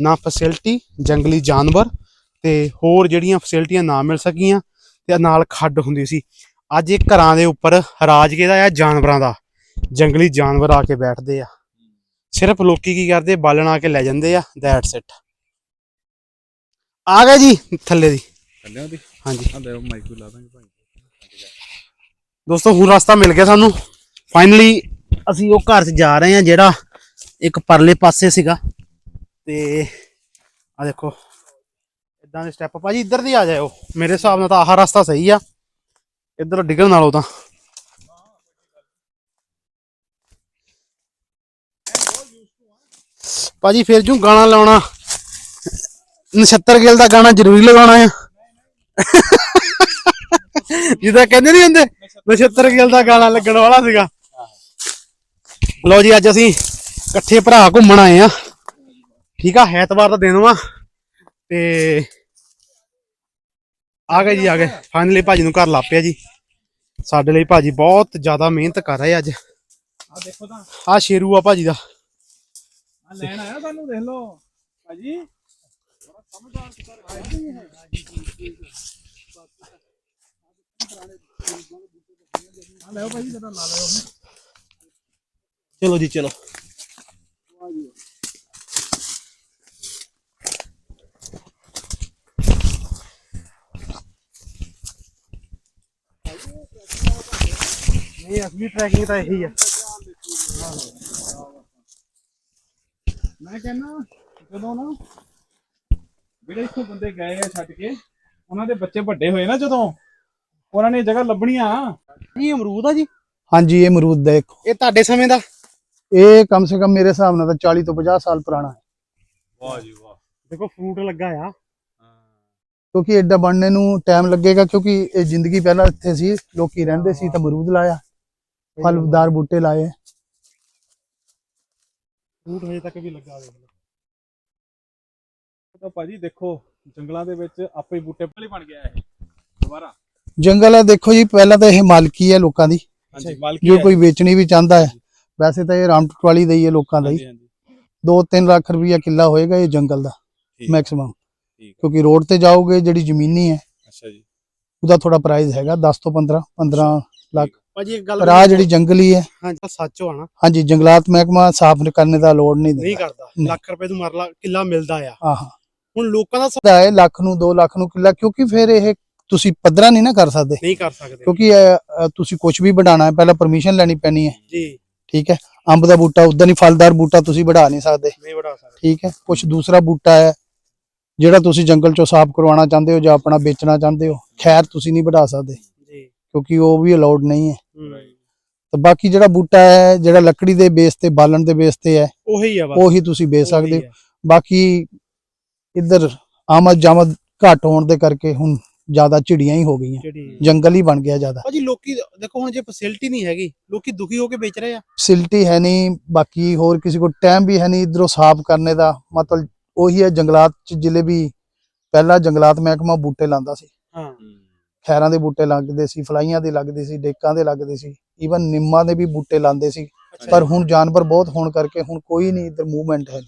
ਨਾ ਫੈਸਿਲਿਟੀ ਜੰਗਲੀ ਜਾਨਵਰ ਤੇ ਹੋਰ ਜਿਹੜੀਆਂ ਫੈਸਿਲਿਟੀਆਂ ਨਾ ਮਿਲ ਸਕੀਆਂ ਤੇ ਨਾਲ ਖੱਡ ਹੁੰਦੀ ਸੀ। ਅੱਜ ਇਹ ਘਰਾਂ ਦੇ ਉੱਪਰ ਰਾਜ ਕਿਹਦਾ ਆ ਜਾਨਵਰਾਂ ਦਾ? ਜੰਗਲੀ ਜਾਨਵਰ ਆ ਕੇ ਬੈਠਦੇ ਆ। ਸਿਰਫ ਲੋਕੀ ਕੀ ਕਰਦੇ? ਬਾਲਣ ਆ ਕੇ ਲੈ ਜਾਂਦੇ ਆ। ਦੈਟਸ ਇਟ ਆ ਗਏ ਜੀ ਥੱਲੇ ਦੀ। ਥੱਲੇ ਹਾਂਜੀ। ਆ ਦੇ ਮਾਈਕ ਲਾ ਦਾਂਗੇ ਭਾਈ। ਦੋਸਤੋ ਹੁਣ ਰਸਤਾ ਮਿਲ ਗਿਆ ਸਾਨੂੰ। ਫਾਈਨਲੀ ਅਸੀਂ ਉਹ ਘਰ 'ਚ ਜਾ ਰਹੇ ਹਾਂ ਜਿਹੜਾ ਇੱਕ ਪਰਲੇ ਪਾਸੇ ਸੀਗਾ। ਤੇ ਆ ਦੇਖੋ ਇਦਾਂ ਦੇ ਸਟੈਪ ਭਾਜੀ ਇੱਧਰ ਦੀ ਆ ਜਾਇਓ। ਮੇਰੇ ਹਿਸਾਬ ਨਾਲ ਤਾਂ ਆਹ ਰਸਤਾ ਸਹੀ ਆ। ਇੱਧਰ ਡਿੱਗਣ ਨਾਲੋਂ ਤਾਂ। ਭਾਜੀ ਫਿਰ ਜੂ ਗਾਣਾ ਲਾਉਣਾ। ਨਛੱਤਰ ਗਿੱਲ ਦਾ ਗਾਣਾ ਜ਼ਰੂਰੀ ਲਗਾਉਣਾ ਆ। ਜਿੱਦਾਂ ਕਹਿੰਦੇ ਨਹੀਂ ਹੁੰਦੇ, ਨਛੱਤਰ ਗਿੱਲ ਦਾ ਗਾਣਾ ਲੱਗਣ ਵਾਲਾ ਸੀਗਾ। ਲਓ ਜੀ, ਅੱਜ ਅਸੀਂ ਇਕੱਠੇ ਭਰਾ ਘੁੰਮਣ ਆਏ ਆ। ਠੀਕ ਆ ਐਤਵਾਰ ਦਾ ਦਿਨ ਵਾ ਤੇ ਆ ਗਏ ਜੀ ਆ ਗਏ। ਫਾਈਨਲੀ ਭਾਜੀ ਨੂੰ ਘਰ ਲਾਪਿਆ ਜੀ। ਸਾਡੇ ਲਈ ਭਾਜੀ ਬਹੁਤ ਜ਼ਿਆਦਾ ਮਿਹਨਤ ਕਰ ਰਹੇ ਅੱਜ। ਆ ਦੇਖੋ ਤਾਂ। ਆ ਸ਼ੇਰੂ ਆ ਭਾਜੀ ਦਾ। ਆ ਲੈਣ ਆਇਆ ਤੁਹਾਨੂੰ ਦੇਖ ਲਓ। ਭਾਜੀ। ਬੜਾ ਸਮਝਦਾਰ ਕਿਸਾਨ ਹੈ ਜੀ ਇਹ। ਆ ਲਿਓ ਭਾਜੀ ਜਰਾ ਲਾ ਲਿਓ ਚਲੋ ਜੀ ਚਲੋ ਨਹੀਂ ਅਸਲੀ ਟਰੈਕਿੰਗ ਤਾਂ ਇਹੀ ਆ। ਮੈਂ ਕਹਿੰਦਾ ਜਦੋਂ ਨਾ ਜਿਹੜੇ ਇੱਥੋਂ ਬੰਦੇ ਗਏ ਆ ਛੱਡ ਕੇ ਉਹਨਾਂ ਦੇ ਬੱਚੇ ਵੱਡੇ ਹੋਏ ਨਾ ਜਦੋਂ ਉਹਨਾਂ ਨੇ ਇਹ ਜਗ੍ਹਾ ਲੱਭਣੀਆਂ ਇਹ ਅਮਰੂਦ ਆ ਜੀ? ਹਾਂਜੀ ਇਹ ਅਮਰੂਦ ਦਾ ਇੱਕ ਇਹ ਤੁਹਾਡੇ ਸਮੇਂ ਦਾ? ਇਹ ਕਮ ਸੇ ਕਮ ਮੇਰੇ ਹਿਸਾਬ ਨਾਲ ਤਾਂ 40 ਤੋਂ 50 ਸਾਲ ਪੁਰਾਣਾ ਹੈ। ਵਾਹ ਜੀ ਵਾਹ। ਦੇਖੋ ਫਰੂਟ ਲੱਗਾ ਆ। ਕਿਉਂਕਿ ਐਡਾ ਬਣਨੇ ਨੂੰ ਟਾਈਮ ਲੱਗੇਗਾ ਕਿਉਂਕਿ ਇਹ ਜ਼ਿੰਦਗੀ ਪਹਿਲਾਂ ਇੱਥੇ ਸੀ ਲੋਕੀ ਰਹਿੰਦੇ ਸੀ ਤਾਂ ਅਮਰੂਦ ਲਾਇਆ। ਫਲਦਾਰ ਬੂਟੇ ਲਾਏ ਫਰੂਟ ਹਜੇ ਤੱਕ ਵੀ ਲੱਗਾ ਹੋਇਆ ਤਾਂ ਭਾਜੀ ਦੇਖੋ ਜੰਗਲਾਂ ਦੇ ਵਿੱਚ ਆਪੇ ਹੀ ਬੂਟੇ ਪਲੀ ਬਣ ਗਿਆ ਇਹ। ਦੁਬਾਰਾ। ਜੰਗਲ ਹੈ ਦੇਖੋ ਜੀ ਪਹਿਲਾਂ ਤਾਂ ਇਹ ਮਾਲਕੀ ਹੈ ਲੋਕਾਂ ਦੀ। ਹਾਂਜੀ ਮਾਲਕੀ ਜੋ ਹੈ। ਕੋਈ ਵੇਚਣੀ ਵੀ ਚਾਹੁੰਦਾ ਹੈ ਵੈਸੇ ਤਾਂ ਇਹ ਰਾਮਟੂਟ ਵਾਲੀ ਦਾ ਹੀ ਹੈ ਲੋਕਾਂ ਦਾ ਹੀ। ਹਾਂਜੀ ਹਾਂਜੀ। 2-3 ਲੱਖ ਰੁਪਈਆ ਕਿੱਲਾ ਹੋਏਗਾ ਇਹ ਜੰਗਲ ਦਾ ਠੀਕ ਮੈਕਸਿਮਮ ਠੀਕ ਹੈ। ਕਿਉਂਕਿ ਰੋਡ ਤੇ ਜਾਓਗੇ ਜਿਹੜੀ ਜ਼ਮੀਨੀ ਹੈ ਅੱਛਾ ਜੀ। ਉਹਦਾ ਥੋੜਾ ਪ੍ਰਾਈਸ ਹੈਗਾ 10 ਤੋਂ 15 15 ਲੱਖ। ਭਾਜੀ ਇੱਕ ਗੱਲ ਪਰ ਆ ਜਿਹੜੀ ਜੰਗਲੀ ਹੈ। ਹਾਂਜੀ ਸੱਚ ਹੋਣਾ ਹਾਂਜੀ ਜੰਗਲਾਤ ਮਹਿਕਮਾ ਸਾਫ਼ ਕਰਨੇ ਦਾ ਲੋੜ ਨਹੀਂ ਨਹੀਂ ਦਿੰਦਾ ਕਰਦਾ। ਨਹੀਂ। ਲੱਖ ਰੁਪਏ ਤੋਂ ਮਰਲਾ ਕਿੱਲਾ ਮਿਲਦਾ ਆ। ਆਹਾਂ। ਹੁਣ ਲੋਕਾਂ ਦਾ ਸ- ਦਾ ਹੈ ਲੱਖ ਨੂੰ 2 ਲੱਖ ਨੂੰ ਕਿੱਲਾ ਕਿਉਂਕਿ ਫਿਰ ਇਹ ਤੁਸੀਂ ਪੱਧਰਾ ਨਹੀਂ ਨਾ ਕਰ ਸਕਦੇ। ਨਹੀਂ ਕਰ ਸਕਦੇ। ਕਿਉਂਕਿ ਇਹ, ਅ, ਤੁਸੀਂ ਕੁਝ ਵੀ ਵਧਾਉਣਾ ਹੈ ਪਹਿਲਾਂ ਪਰਮਿਸ਼ਨ ਲੈਣੀ ਪੈਣੀ ਹੈ। ਜੀ। ਠੀਕ ਹੈ। ਅੰਬ ਦਾ ਬੂਟਾ ਉਦਾਂ ਨਹੀਂ ਫਲਦਾਰ ਬੂਟਾ ਤੁਸੀਂ ਵਧਾ ਨਹੀਂ ਸਕਦੇ। ਨਹੀਂ ਵੜਾ ਸਕਦੇ। ਠੀਕ ਹੈ। ਕੁਝ ਦੂਸਰਾ ਬੂਟਾ ਹੈ ਜਿਹੜਾ ਤੁਸੀਂ ਜੰਗਲ ਚੋਂ ਸਾਫ਼ ਕਰਵਾਉਣਾ ਚਾਹੁੰਦੇ ਹੋ ਜਾਂ ਆਪਣਾ ਵੇਚਣਾ ਚਾਹੁੰਦੇ ਹੋ ਖੈਰ ਤੁਸੀਂ ਨਹੀਂ ਵਧਾ ਸਕਦੇ। ਕਿਉਂਕਿ ਉਹ ਵੀ ਅਲਾਉਡ ਨਹੀਂ ਹੈ। ਤੇ ਬਾਕੀ ਜਿਹੜਾ ਬੂਟਾ ਹੈ ਜਿਹੜਾ ਲੱਕੜੀ ਦੇ ਬੇਸ ਤੇ ਬਾਲਣ ਦੇ ਬੇਸ ਤੇ ਹੈ ਉਹੀ ਆ ਉਹੀ ਤੁਸੀਂ ਵੇਚ ਸਕਦੇ ਹੋ। ਬਾਕੀ ਇੱਧਰ ਆਮਦ ਜਾਮਦ ਘੱਟ ਹੋਣ ਦੇ ਕਰਕੇ ਹੁਣ ਜ਼ਿਆਦਾ ਚਿੜੀਆਂ ਹੀ ਹੋ ਗਈਆਂ। ਜੰਗਲ ਹੀ ਬਣ ਗਿਆ ਜ਼ਿਆਦਾ। ਭਾਜੀ ਲੋਕੀ ਦੇਖੋ ਹੁਣ ਜੇ ਫੈਸਿਲਿਟੀ ਨਹੀਂ ਹੈਗੀ ਲੋਕੀ ਦੁਖੀ ਹੋ ਕੇ ਵੇਚ ਰਹੇ ਆ। ਫੈਸਿਲਿਟੀ ਹੈ ਨਹੀਂ ਬਾਕੀ ਹੋਰ ਕਿਸੇ ਕੋਲ ਟਾਈਮ ਵੀ ਹੈ ਨਹੀਂ ਇਧਰੋਂ ਸਾਫ਼ ਕਰਨੇ ਦਾ। ਮਤਲਬ ਉਹੀ ਹੈ ਜੰਗਲਾਤ ਚ ਜ਼ਿਲ੍ਹੇ ਵੀ ਪਹਿਲਾਂ ਜੰਗਲਾਤ ਮਹਿਕਮਾ ਬੂਟੇ ਲਾਂਦਾ ਸੀ। ਹਾਂ। ਖੈਰਾਂ ਦੇ ਬੂਟੇ ਲੱਗਦੇ ਸੀ ਫਲਾਈਆਂ ਦੇ ਲੱਗਦੇ ਸੀ ਡੇਕਾਂ ਦੇ ਲੱਗਦੇ ਸੀ ਈਵਨ ਨਿੰਮਾਂ ਦੇ ਵੀ ਬੂਟੇ ਲਾਂਦੇ ਸੀ। ਪਰ ਹੁਣ ਜਾਨਵਰ ਬਹੁਤ ਹੋਣ ਕਰਕੇ ਹੁਣ ਕੋਈ ਨਹੀਂ ਇਧਰ ਮੂਵਮੈਂਟ ਹੈ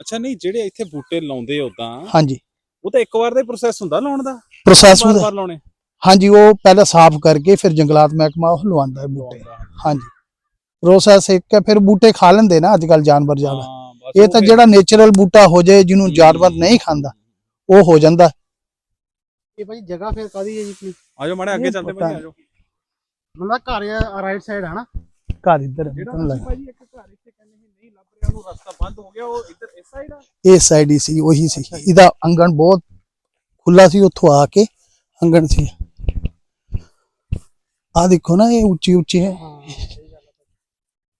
ਅੱਛਾ ਨਹੀਂ ਜਿਹੜੇ ਇੱਥੇ ਬੂਟੇ ਲਾਉਂਦੇ ਉਦਾਂ ਹਾਂਜੀ। ਉਹ ਤਾਂ ਇੱਕ ਵਾਰ ਦਾ ਪ੍ਰੋਸੈਸ ਹੁੰਦਾ ਲਾਉਣ ਦਾ? ਪ੍ਰੋਸੈਸ ਵਾਰ ਵਾਰ ਲਾਉਣੇ? ਹਾਂਜੀ ਉਹ ਪਹਿਲਾਂ ਸਾਫ਼ ਕਰਕੇ ਫਿਰ ਜੰਗਲਾਤ ਮਹਿਕਮਾ ਉਹ ਲਵਾਉਂਦਾ ਹੈ ਬੂਟੇ। ਹਾਂਜੀ। ਪ੍ਰੋਸੈਸ ਇੱਕ ਹੈ ਫਿਰ ਬੂਟੇ ਖਾ ਲੈਂਦੇ ਨਾ ਅੱਜ ਕੱਲ ਜਾਨਵਰ ਜ਼ਿਆਦਾ। ਇਹ ਤਾਂ ਜਿਹੜਾ ਨੇਚਰਲ ਬੂਟਾ ਹੋ ਜਾਏ ਜਿਹਨੂੰ। ਜਾਨਵਰ ਨਹੀਂ ਖਾਂਦਾ ਉਹ ਹੋ ਜਾਂਦਾ। ਇਹ ਭਾਜੀ ਜਗ੍ਹਾ ਫਿਰ ਕਾਦੀ ਹੈ ਜੀ ਆਪਣੀ ਆਜੋ ਮਾੜੇ ਅੱਗੇ ਚੱਲਦੇ ਭਾਈ ਆਜੋ। ਮਤਲਬ ਘਰ ਆ ਰਾਈਟ ਸਾਈਡ ਹੈ ਨਾ? ਘਰ ਇੱਧਰ ਇੱਧਰ ਤੁਸੀਂ ਭਾਜੀ ਇੱਕ ਘਰ ਇੱਥੇ ਕਹਿੰਦੇ ਸੀ ਨਹੀਂ ਲੱਭ ਰਿਹਾ ਉਹਨੂੰ ਰਸਤਾ ਬੰਦ ਹੋ ਗਿਆ ਉਹ ਇੱਧਰ ਇਸ ਸਾਈਡ ਆ? ਇਸ ਸਾਈਡ ਹੀ ਸੀ ਉਹੀ ਸੀ। ਇਹਦਾ ਅੰਗਣ ਬਹੁਤ ਖੁੱਲਾ ਸੀ ਉੱਥੋਂ ਆ ਕੇ ਅੰਗਣ ਸੀ। ਆ ਦੇਖੋ ਨਾ ਇਹ ਉੱਚੀ ਉੱਚੀ ਹੈ।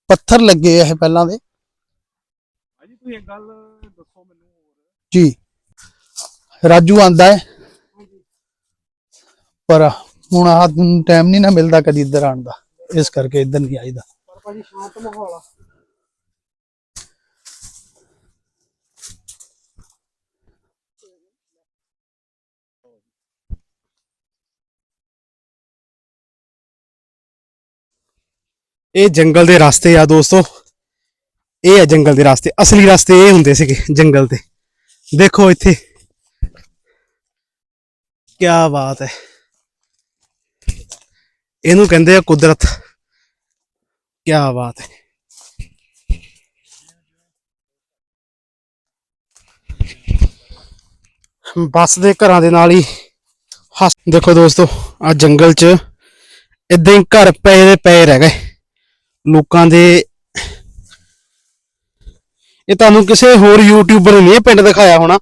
ਪੱਥਰ ਲੱਗੇ ਆ ਇਹ ਪਹਿਲਾਂ ਦੇ। ਭਾਜੀ ਤੁਸੀਂ ਇੱਕ ਗੱਲ ਦੱਸੋ ਮੈਨੂੰ ਹੋਰ। ਜੀ। ਰਾਜੂ ਆਂਦਾ ਹੈ। ਪਰ ਹੁਣ ਆਹ ਟਾਈਮ ਨਹੀਂ ਨਾ ਮਿਲਦਾ ਕਦੀ ਇੱਧਰ ਆਉਣ ਦਾ। ਇਸ ਕਰਕੇ ਇੱਧਰ ਨਹੀਂ ਆਈਦਾ। ਪਰ ਭਾਜੀ ਸ਼ਾਂਤ ਮਾਹੌਲ ਆ। ਇਹ ਜੰਗਲ ਦੇ ਰਸਤੇ ਆ ਦੋਸਤੋ। ਇਹ ਆ ਜੰਗਲ ਦੇ ਰਸਤੇ। ਅਸਲੀ ਰਸਤੇ ਇਹ ਹੁੰਦੇ ਸੀਗੇ ਜੰਗਲ ਦੇ। ਦੇਖੋ ਇੱਥੇ। ਕੀ ਬਾਤ ਹੈ। ਇਹਨੂੰ ਕਹਿੰਦੇ ਆ ਕੁਦਰਤ। ਕੀ ਬਾਤ ਹੈ। ਬੱਸ ਦੇ ਘਰਾਂ ਦੇ ਨਾਲ ਹੀ ਹੱਸ ਦੇਖੋ ਦੋਸਤੋ ਆ ਜੰਗਲ 'ਚ ਇਦਾਂ ਹੀ ਘਰ ਪਏ ਦੇ ਪਏ ਰਹਿ ਗਏ। ਲੋਕਾਂ ਦੇ ਇਹ ਤੁਹਾਨੂੰ ਕਿਸੇ ਹੋਰ ਯੂਟਿਊਬਰ ਨੇ ਪਿੰਡ ਦਿਖਾਇਆ ਹੋਣਾ।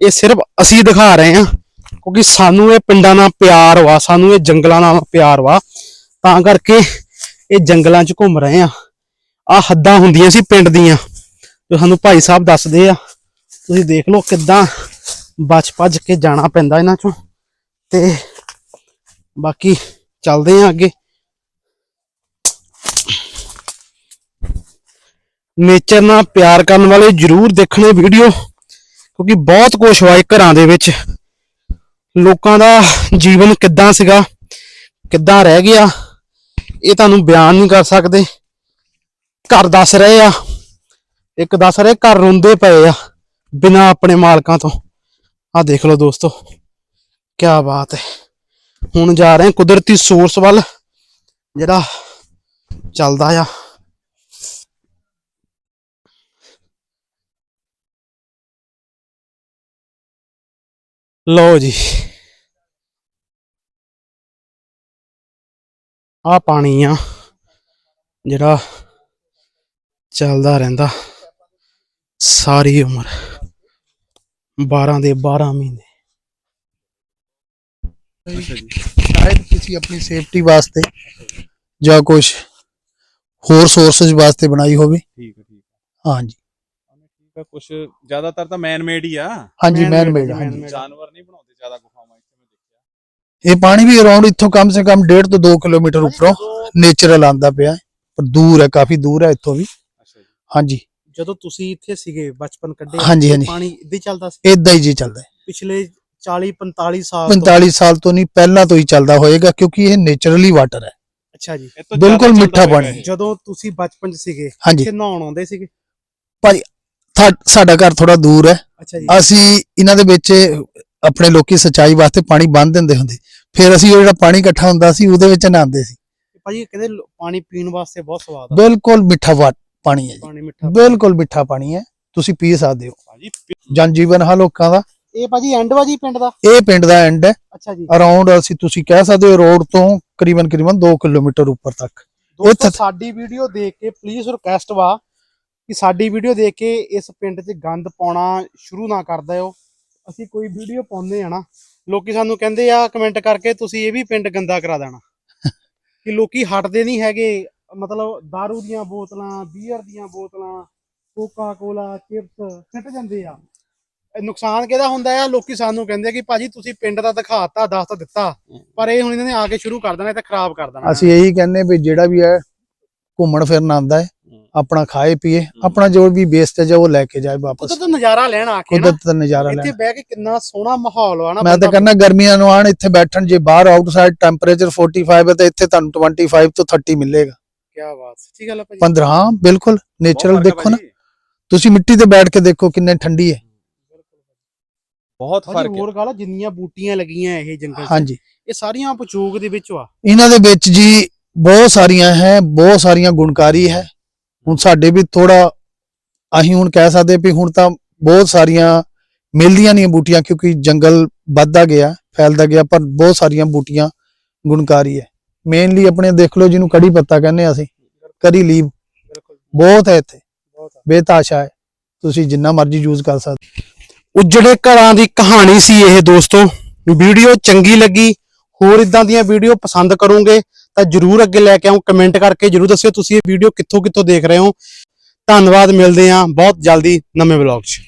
ਇਹ ਸਿਰਫ ਅਸੀਂ ਦਿਖਾ ਰਹੇ ਹਾਂ, ਕਿਉਂਕਿ ਸਾਨੂੰ ਇਹ ਪਿੰਡਾਂ ਨਾਲ ਪਿਆਰ ਵਾ, ਸਾਨੂੰ ਇਹ ਜੰਗਲਾਂ ਨਾਲ ਪਿਆਰ ਵਾ। ਤਾਂ ਕਰਕੇ ਇਹ ਜੰਗਲਾਂ 'ਚ ਘੁੰਮ ਰਹੇ ਆ। ਆ ਹੱਦਾਂ ਹੁੰਦੀਆਂ ਸੀ ਪਿੰਡ ਦੀਆਂ। ਜੋ ਸਾਨੂੰ ਭਾਈ ਸਾਹਿਬ ਦੱਸਦੇ ਆ, ਤੁਸੀਂ ਦੇਖ ਲਓ ਕਿੱਦਾਂ ਬਚ ਭੱਜ ਕੇ ਜਾਣਾ ਪੈਂਦਾ ਇਹਨਾਂ 'ਚੋਂ। ਤੇ ਬਾਕੀ ਚੱਲਦੇ ਆ ਅੱਗੇ। ਨੇਚਰ ਨਾਲ ਪਿਆਰ ਕਰਨ ਵਾਲੇ ਜਰੂਰ ਦੇਖਣੇ ਵੀਡੀਓ ਕਿਉਂਕਿ ਬਹੁਤ ਕੁਛ ਵਾ ਘਰਾਂ ਦੇ ਵਿੱਚ। ਲੋਕਾਂ ਦਾ ਜੀਵਨ ਕਿੱਦਾਂ ਸੀਗਾ, ਕਿੱਦਾਂ ਰਹਿ ਗਿਆ ਇਹ ਤੁਹਾਨੂੰ ਬਿਆਨ ਨਹੀਂ ਕਰ ਸਕਦੇ। ਘਰ ਦੱਸ ਰਹੇ ਆ। ਇੱਕ ਦੱਸ ਰਹੇ ਘਰ ਰੋਂਦੇ ਪਏ ਆ ਬਿਨਾ ਆਪਣੇ ਮਾਲਕਾਂ ਤੋਂ। ਆ ਦੇਖ ਲਓ ਦੋਸਤੋ ਕੀ ਬਾਤ ਹੈ। ਹੁਣ ਜਾ ਰਹੇ ਕੁਦਰਤੀ ਸੋਰਸ ਵੱਲ, ਜਿਹੜਾ ਚੱਲਦਾ ਆ। ਲਓ ਜੀ। ਆ ਪਾਣੀ ਆ ਜਿਹੜਾ ਚੱਲਦਾ ਰਹਿੰਦਾ ਸਾਰੀ ਉਮਰ 12 ਦੇ 12 ਮਹੀਨੇ। ਸ਼ਾਇਦ ਕਿਸੇ ਆਪਣੀ ਸੇਫਟੀ ਵਾਸਤੇ ਜਾਂ ਕੁਝ ਹੋਰ ਸੋਰਸਸ ਵਾਸਤੇ ਬਣਾਈ ਹੋਵੇ। ਠੀਕ ਹੈ ਠੀਕ ਹਾਂਜੀ। ਠੀਕ ਹੈ ਕੁਝ ਜ਼ਿਆਦਾਤਰ ਤਾਂ ਮੈਨ ਮੇਡ ਹੀ ਆ। ਹਾਂਜੀ ਮੈਨ ਮੇਡ ਹਾਂਜੀ। ਜਾਨਵਰ ਨਹੀਂ ਬਣਾਉਂਦੇ ਜ਼ਿਆਦਾ ਗੁਫਾਵਾਂ ਇੱਥੇ ਮੈਂ ਦੇਖਿਆ ਇਹ ਪਾਣੀ ਵੀ ਅਰਾਊਂਡ ਇੱਥੋਂ ਕਮ ਸੇ ਕਮ 1.5 ਤੋਂ 2 ਕਿਲੋਮੀਟਰ ਉੱਪਰੋਂ ਨੇਚਰਲ ਆਂਦਾ ਪਿਆ ਹੈ। ਪਰ ਦੂਰ ਹੈ ਕਾਫੀ ਦੂਰ ਹੈ ਇੱਥੋਂ ਵੀ। ਅੱਛਾ ਜੀ। ਹਾਂਜੀ। ਜਦੋਂ ਤੁਸੀਂ ਇੱਥੇ ਸੀਗੇ ਬਚਪਨ ਕੱਢੇ ਹਾਂਜੀ, ਹਾਂਜੀ। ਪਾਣੀ ਇੱਦਾਂ ਹੀ ਚੱਲਦਾ ਸੀ? ਇਦਾਂ ਹੀ ਜੀ ਚੱਲਦਾ ਹੈ। ਪਿਛਲੇ 40 45 ਸਾਲ ਤੋਂ? 45 ਸਾਲ ਤੋਂ ਨਹੀਂ ਪਹਿਲਾਂ ਤੋਂ ਹੀ ਚੱਲਦਾ ਹੋਏਗਾ ਕਿਉਂਕਿ ਇਹ ਨੇਚਰਲੀ ਵਾਟਰ ਹੈ। ਅੱਛਾ ਜੀ। ਇਹ ਤੋਂ ਬਿਲਕੁਲ ਜ਼ਿਆਦਾ ਮਿੱਠਾ ਚੱਲਦਾ ਪਾਣੀ। ਹੋਏਗਾ ਇਹ। ਜਦੋਂ ਤੁਸੀਂ ਬਚਪਨ ਚ ਸੀਗੇ ਹਾਂਜੀ। ਇੱਥੇ ਨਹਾਉਣ ਆਉਂਦੇ ਸੀਗੇ? ਥਾ- ਸਾਡਾ ਘਰ ਥੋੜਾ ਦੂਰ ਹੈ। ਅੱਛਾ ਜੀ। ਅਸੀਂ ਇਹਨਾਂ ਦੇ ਵਿੱਚ ਆਪਣੇ ਲੋਕੀ ਸਿੰਚਾਈ ਵਾਸਤੇ ਪਾਣੀ ਬੰਨ ਦਿੰਦੇ ਹੁੰਦੇ। ਫਿਰ ਅਸੀਂ ਉਹ ਜਿਹੜਾ ਪਾਣੀ ਇਕੱਠਾ ਹੁੰਦਾ ਸੀ ਉਹਦੇ ਵਿੱਚ ਨਹਾਉਂਦੇ ਸੀ। ਭਾਜੀ ਕਹਿੰਦੇ ਲੋ- ਪਾਣੀ ਪੀਣ ਵਾਸਤੇ ਬਹੁਤ ਸਵਾਦ ਆ। ਬਿਲਕੁਲ ਮਿੱਠਾ ਵਾ- ਪਾਣੀ ਹੈ ਜੀ। ਪਾਣੀ ਮਿੱਠਾ ਬਿਲਕੁਲ ਮਿੱਠਾ ਪਾਣੀ ਹੈ ਤੁਸੀਂ ਪੀ ਸਕਦੇ ਹੋ। ਭਾਜੀ ਜਨ ਜੀਵਨ ਹਾਂ ਲੋਕਾਂ ਦਾ। ਇਹ ਭਾਜੀ ਐਂਡ ਵਾ ਜੀ ਪਿੰਡ ਦਾ? ਇਹ ਪਿੰਡ ਦਾ ਐਂਡ ਹੈ। ਅੱਛਾ ਜੀ। ਅਰਾਊਂਡ ਅਸੀਂ ਤੁਸੀਂ ਕਹਿ ਸਕਦੇ ਹੋ ਰੋਡ ਤੋਂ ਕਰੀਬਨ ਕਰੀਬਨ 2 ਕਿਲੋਮੀਟਰ ਉੱਪਰ ਤੱਕ। ਦੋਸਤੋ ਸਾਡੀ ਵੀਡੀਓ ਦੇਖ ਕੇ ਪਲੀਜ਼ ਰਿਕਵੈਸਟ ਵਾ ਕਿ ਸਾਡੀ ਵੀਡੀਓ ਦੇਖ ਕੇ ਇਸ ਪਿੰਡ 'ਚ ਗੰਦ ਪਾਉਣਾ ਸ਼ੁਰੂ ਨਾ ਕਰ ਦਿਓ। ਅਸੀਂ ਕੋਈ ਵੀਡੀਓ ਪਾਉਂਦੇ ਆ ਨਾ ਲੋਕੀ ਸਾਨੂੰ ਕਹਿੰਦੇ ਆ ਕਮੈਂਟ ਕਰਕੇ ਤੁਸੀਂ ਇਹ ਵੀ ਪਿੰਡ ਗੰਦਾ ਕਰਾ ਦੇਣਾ। ਕਿ ਲੋਕੀ ਹਟਦੇ ਨਹੀਂ ਹੈਗੇ। ਮਤਲਬ दारू ਦੀਆਂ ਬੋਤਲਾਂ ਬੀਅਰ ਦੀਆਂ ਬੋਤਲਾਂ ਕੋਕਾ ਕੋਲਾ ਚਿਪਸ ਸਿੱਟ ਜਾਂਦੇ ਆ। ਨੁਕਸਾਨ ਕਿਹਦਾ ਹੁੰਦਾ ਆ? ਲੋਕੀ ਸਾਨੂੰ ਕਹਿੰਦੇ ਆ ਕਿ ਭਾਜੀ ਤੁਸੀਂ ਪਿੰਡ ਦਾ ਦਿਖਾਤਾ ਦੱਸ ਤਾਂ ਦਿੱਤਾ। ਪਰ ਇਹ ਹੁਣ ਇਹਨਾਂ ਨੇ ਆ ਕੇ ਸ਼ੁਰੂ ਕਰ ਦੇਣਾ ਤਾਂ ਖਰਾਬ ਕਰ ਦੇਣਾ। ਅਸੀਂ ਇਹੀ ਕਹਿੰਨੇ ਵੀ ਜਿਹੜਾ ਵੀ ਹੈ ਘੁੰਮਣ ਫਿਰਨ ਆਂਦਾ ਹੈ। ਆਪਣਾ ਖਾਏ ਪੀਏ ਆਪਣਾ ਜੋ ਵੀ ਵੇਸਟੇਜ ਹੈ ਉਹ ਲੈ ਕੇ ਜਾਏ ਵਾਪਸ। ਕੁਦਰਤ ਦਾ ਨਜ਼ਾਰਾ ਲੈਣ ਆ ਕੇ ਨਾ ਕੁਦਰਤ ਦਾ ਨਜ਼ਾਰਾ ਇੱਥੇ ਲੈਣ। ਬਹਿ ਕੇ ਕਿੰਨਾ ਸੋਹਣਾ ਮਾਹੌਲ ਆ ਨਾ ਮੈਂ ਤਾਂ ਬੰਦਾ- ਕਹਿੰਦਾ ਗਰਮੀਆਂ ਨੂੰ ਆਣ ਇੱਥੇ ਬੈਠਣ ਜੇ ਬਾਹਰ ਆਊਟਸਾਈਡ ਟੈਂਪਰੇਚਰ 45 ਹੈ ਤੇ ਇੱਥੇ ਤੁਹਾਨੂੰ 25 ਤੋਂ 30 ਮਿਲੇਗਾ। ਕਿਆ ਬਾਤ ਸੱਚੀ ਗੱਲ ਹੈ ਭਾਜੀ। 15 ਹਾਂ ਬਿਲਕੁਲ ਨੇਚਰਲ ਦੇਖੋ ਨਾ। ਤੁਸੀਂ ਮਿੱਟੀ ਤੇ ਬੈਠ ਕੇ ਦੇਖੋ ਕਿੰਨੇ ਠੰਡੀ ਹੈ। ਬਹੁਤ ਭਾਜੀ ਫ਼ਰਕ ਹੈ। ਹੋਰ ਗੱਲ ਆ, ਜਿੰਨੀਆਂ ਬੂਟੀਆਂ ਲੱਗੀਆਂ ਇਹ ਜੰਗਲ 'ਚ ਹਾਂਜੀ। ਇਹ ਸਾਰੀਆਂ ਪਚੋਗ ਦੇ ਵਿੱਚ ਆ। ਇਹਨਾਂ ਦੇ ਵਿੱਚ ਜੀ ਬਹੁਤ ਸਾਰੀਆਂ ਹੈ ਬਹੁਤ ਸਾਰੀਆਂ ਗੁਣਕਾਰੀ ਹੈ। ਹੁਣ ਸਾਡੇ ਵੀ ਥੋੜਾ ਅਸੀਂ ਹੁਣ ਕਹਿ ਸਕਦੇ ਵੀ ਹੁਣ ਤਾਂ ਬਹੁਤ ਸਾਰੀਆਂ ਮਿਲਦੀਆਂ ਨਹੀਂ ਬੂਟੀਆਂ ਕਿਉਂਕਿ ਜੰਗਲ ਵੱਧਦਾ ਗਿਆ, ਫੈਲਦਾ ਗਿਆ, ਪਰ ਬਹੁਤ ਸਾਰੀਆਂ ਬੂਟੀਆਂ ਗੁਣਕਾਰੀ ਹੈ। ਮੇਨਲੀ ਆਪਣੇ ਦੇਖ ਲਓ ਜਿਹਨੂੰ ਕੜੀ ਪੱਤਾ ਕਹਿੰਦੇ ਆ ਅਸੀਂ ਕਰੀ ਲੀਵ। ਬਿਲਕੁਲ ਬਹੁਤ ਹੈ ਇੱਥੇ। ਬੇਤਾਸ਼ਾ ਹੈ। ਤੁਸੀਂ ਜਿੰਨਾ ਮਰਜ਼ੀ ਯੂਜ਼ ਕਰ ਸਕਦੇ ਉਜੜੇ ਘਰਾਂ ਦੀ ਕਹਾਣੀ ਸੀ ਇਹ ਦੋਸਤੋ। ਵੀਡੀਓ ਚੰਗੀ ਲੱਗੀ, ਹੋਰ ਇਦਾਂ ਦੀਆਂ ਵੀਡੀਓ ਪਸੰਦ ਕਰੋਗੇ ਤਾਂ ਜਰੂਰ ਅੱਗੇ ਲੈ ਕੇ ਆਉਂ ਕਮੈਂਟ ਕਰਕੇ ਜਰੂਰ ਦੱਸਿਓ ਤੁਸੀਂ ਇਹ ਵੀਡੀਓ ਕਿੱਥੋਂ ਕਿੱਥੋਂ ਦੇਖ ਰਹੇ ਹੋ। ਧੰਨਵਾਦ, ਮਿਲਦੇ ਹਾਂ ਬਹੁਤ ਜਲਦੀ ਨਵੇਂ ਵਲੌਗ 'ਚ।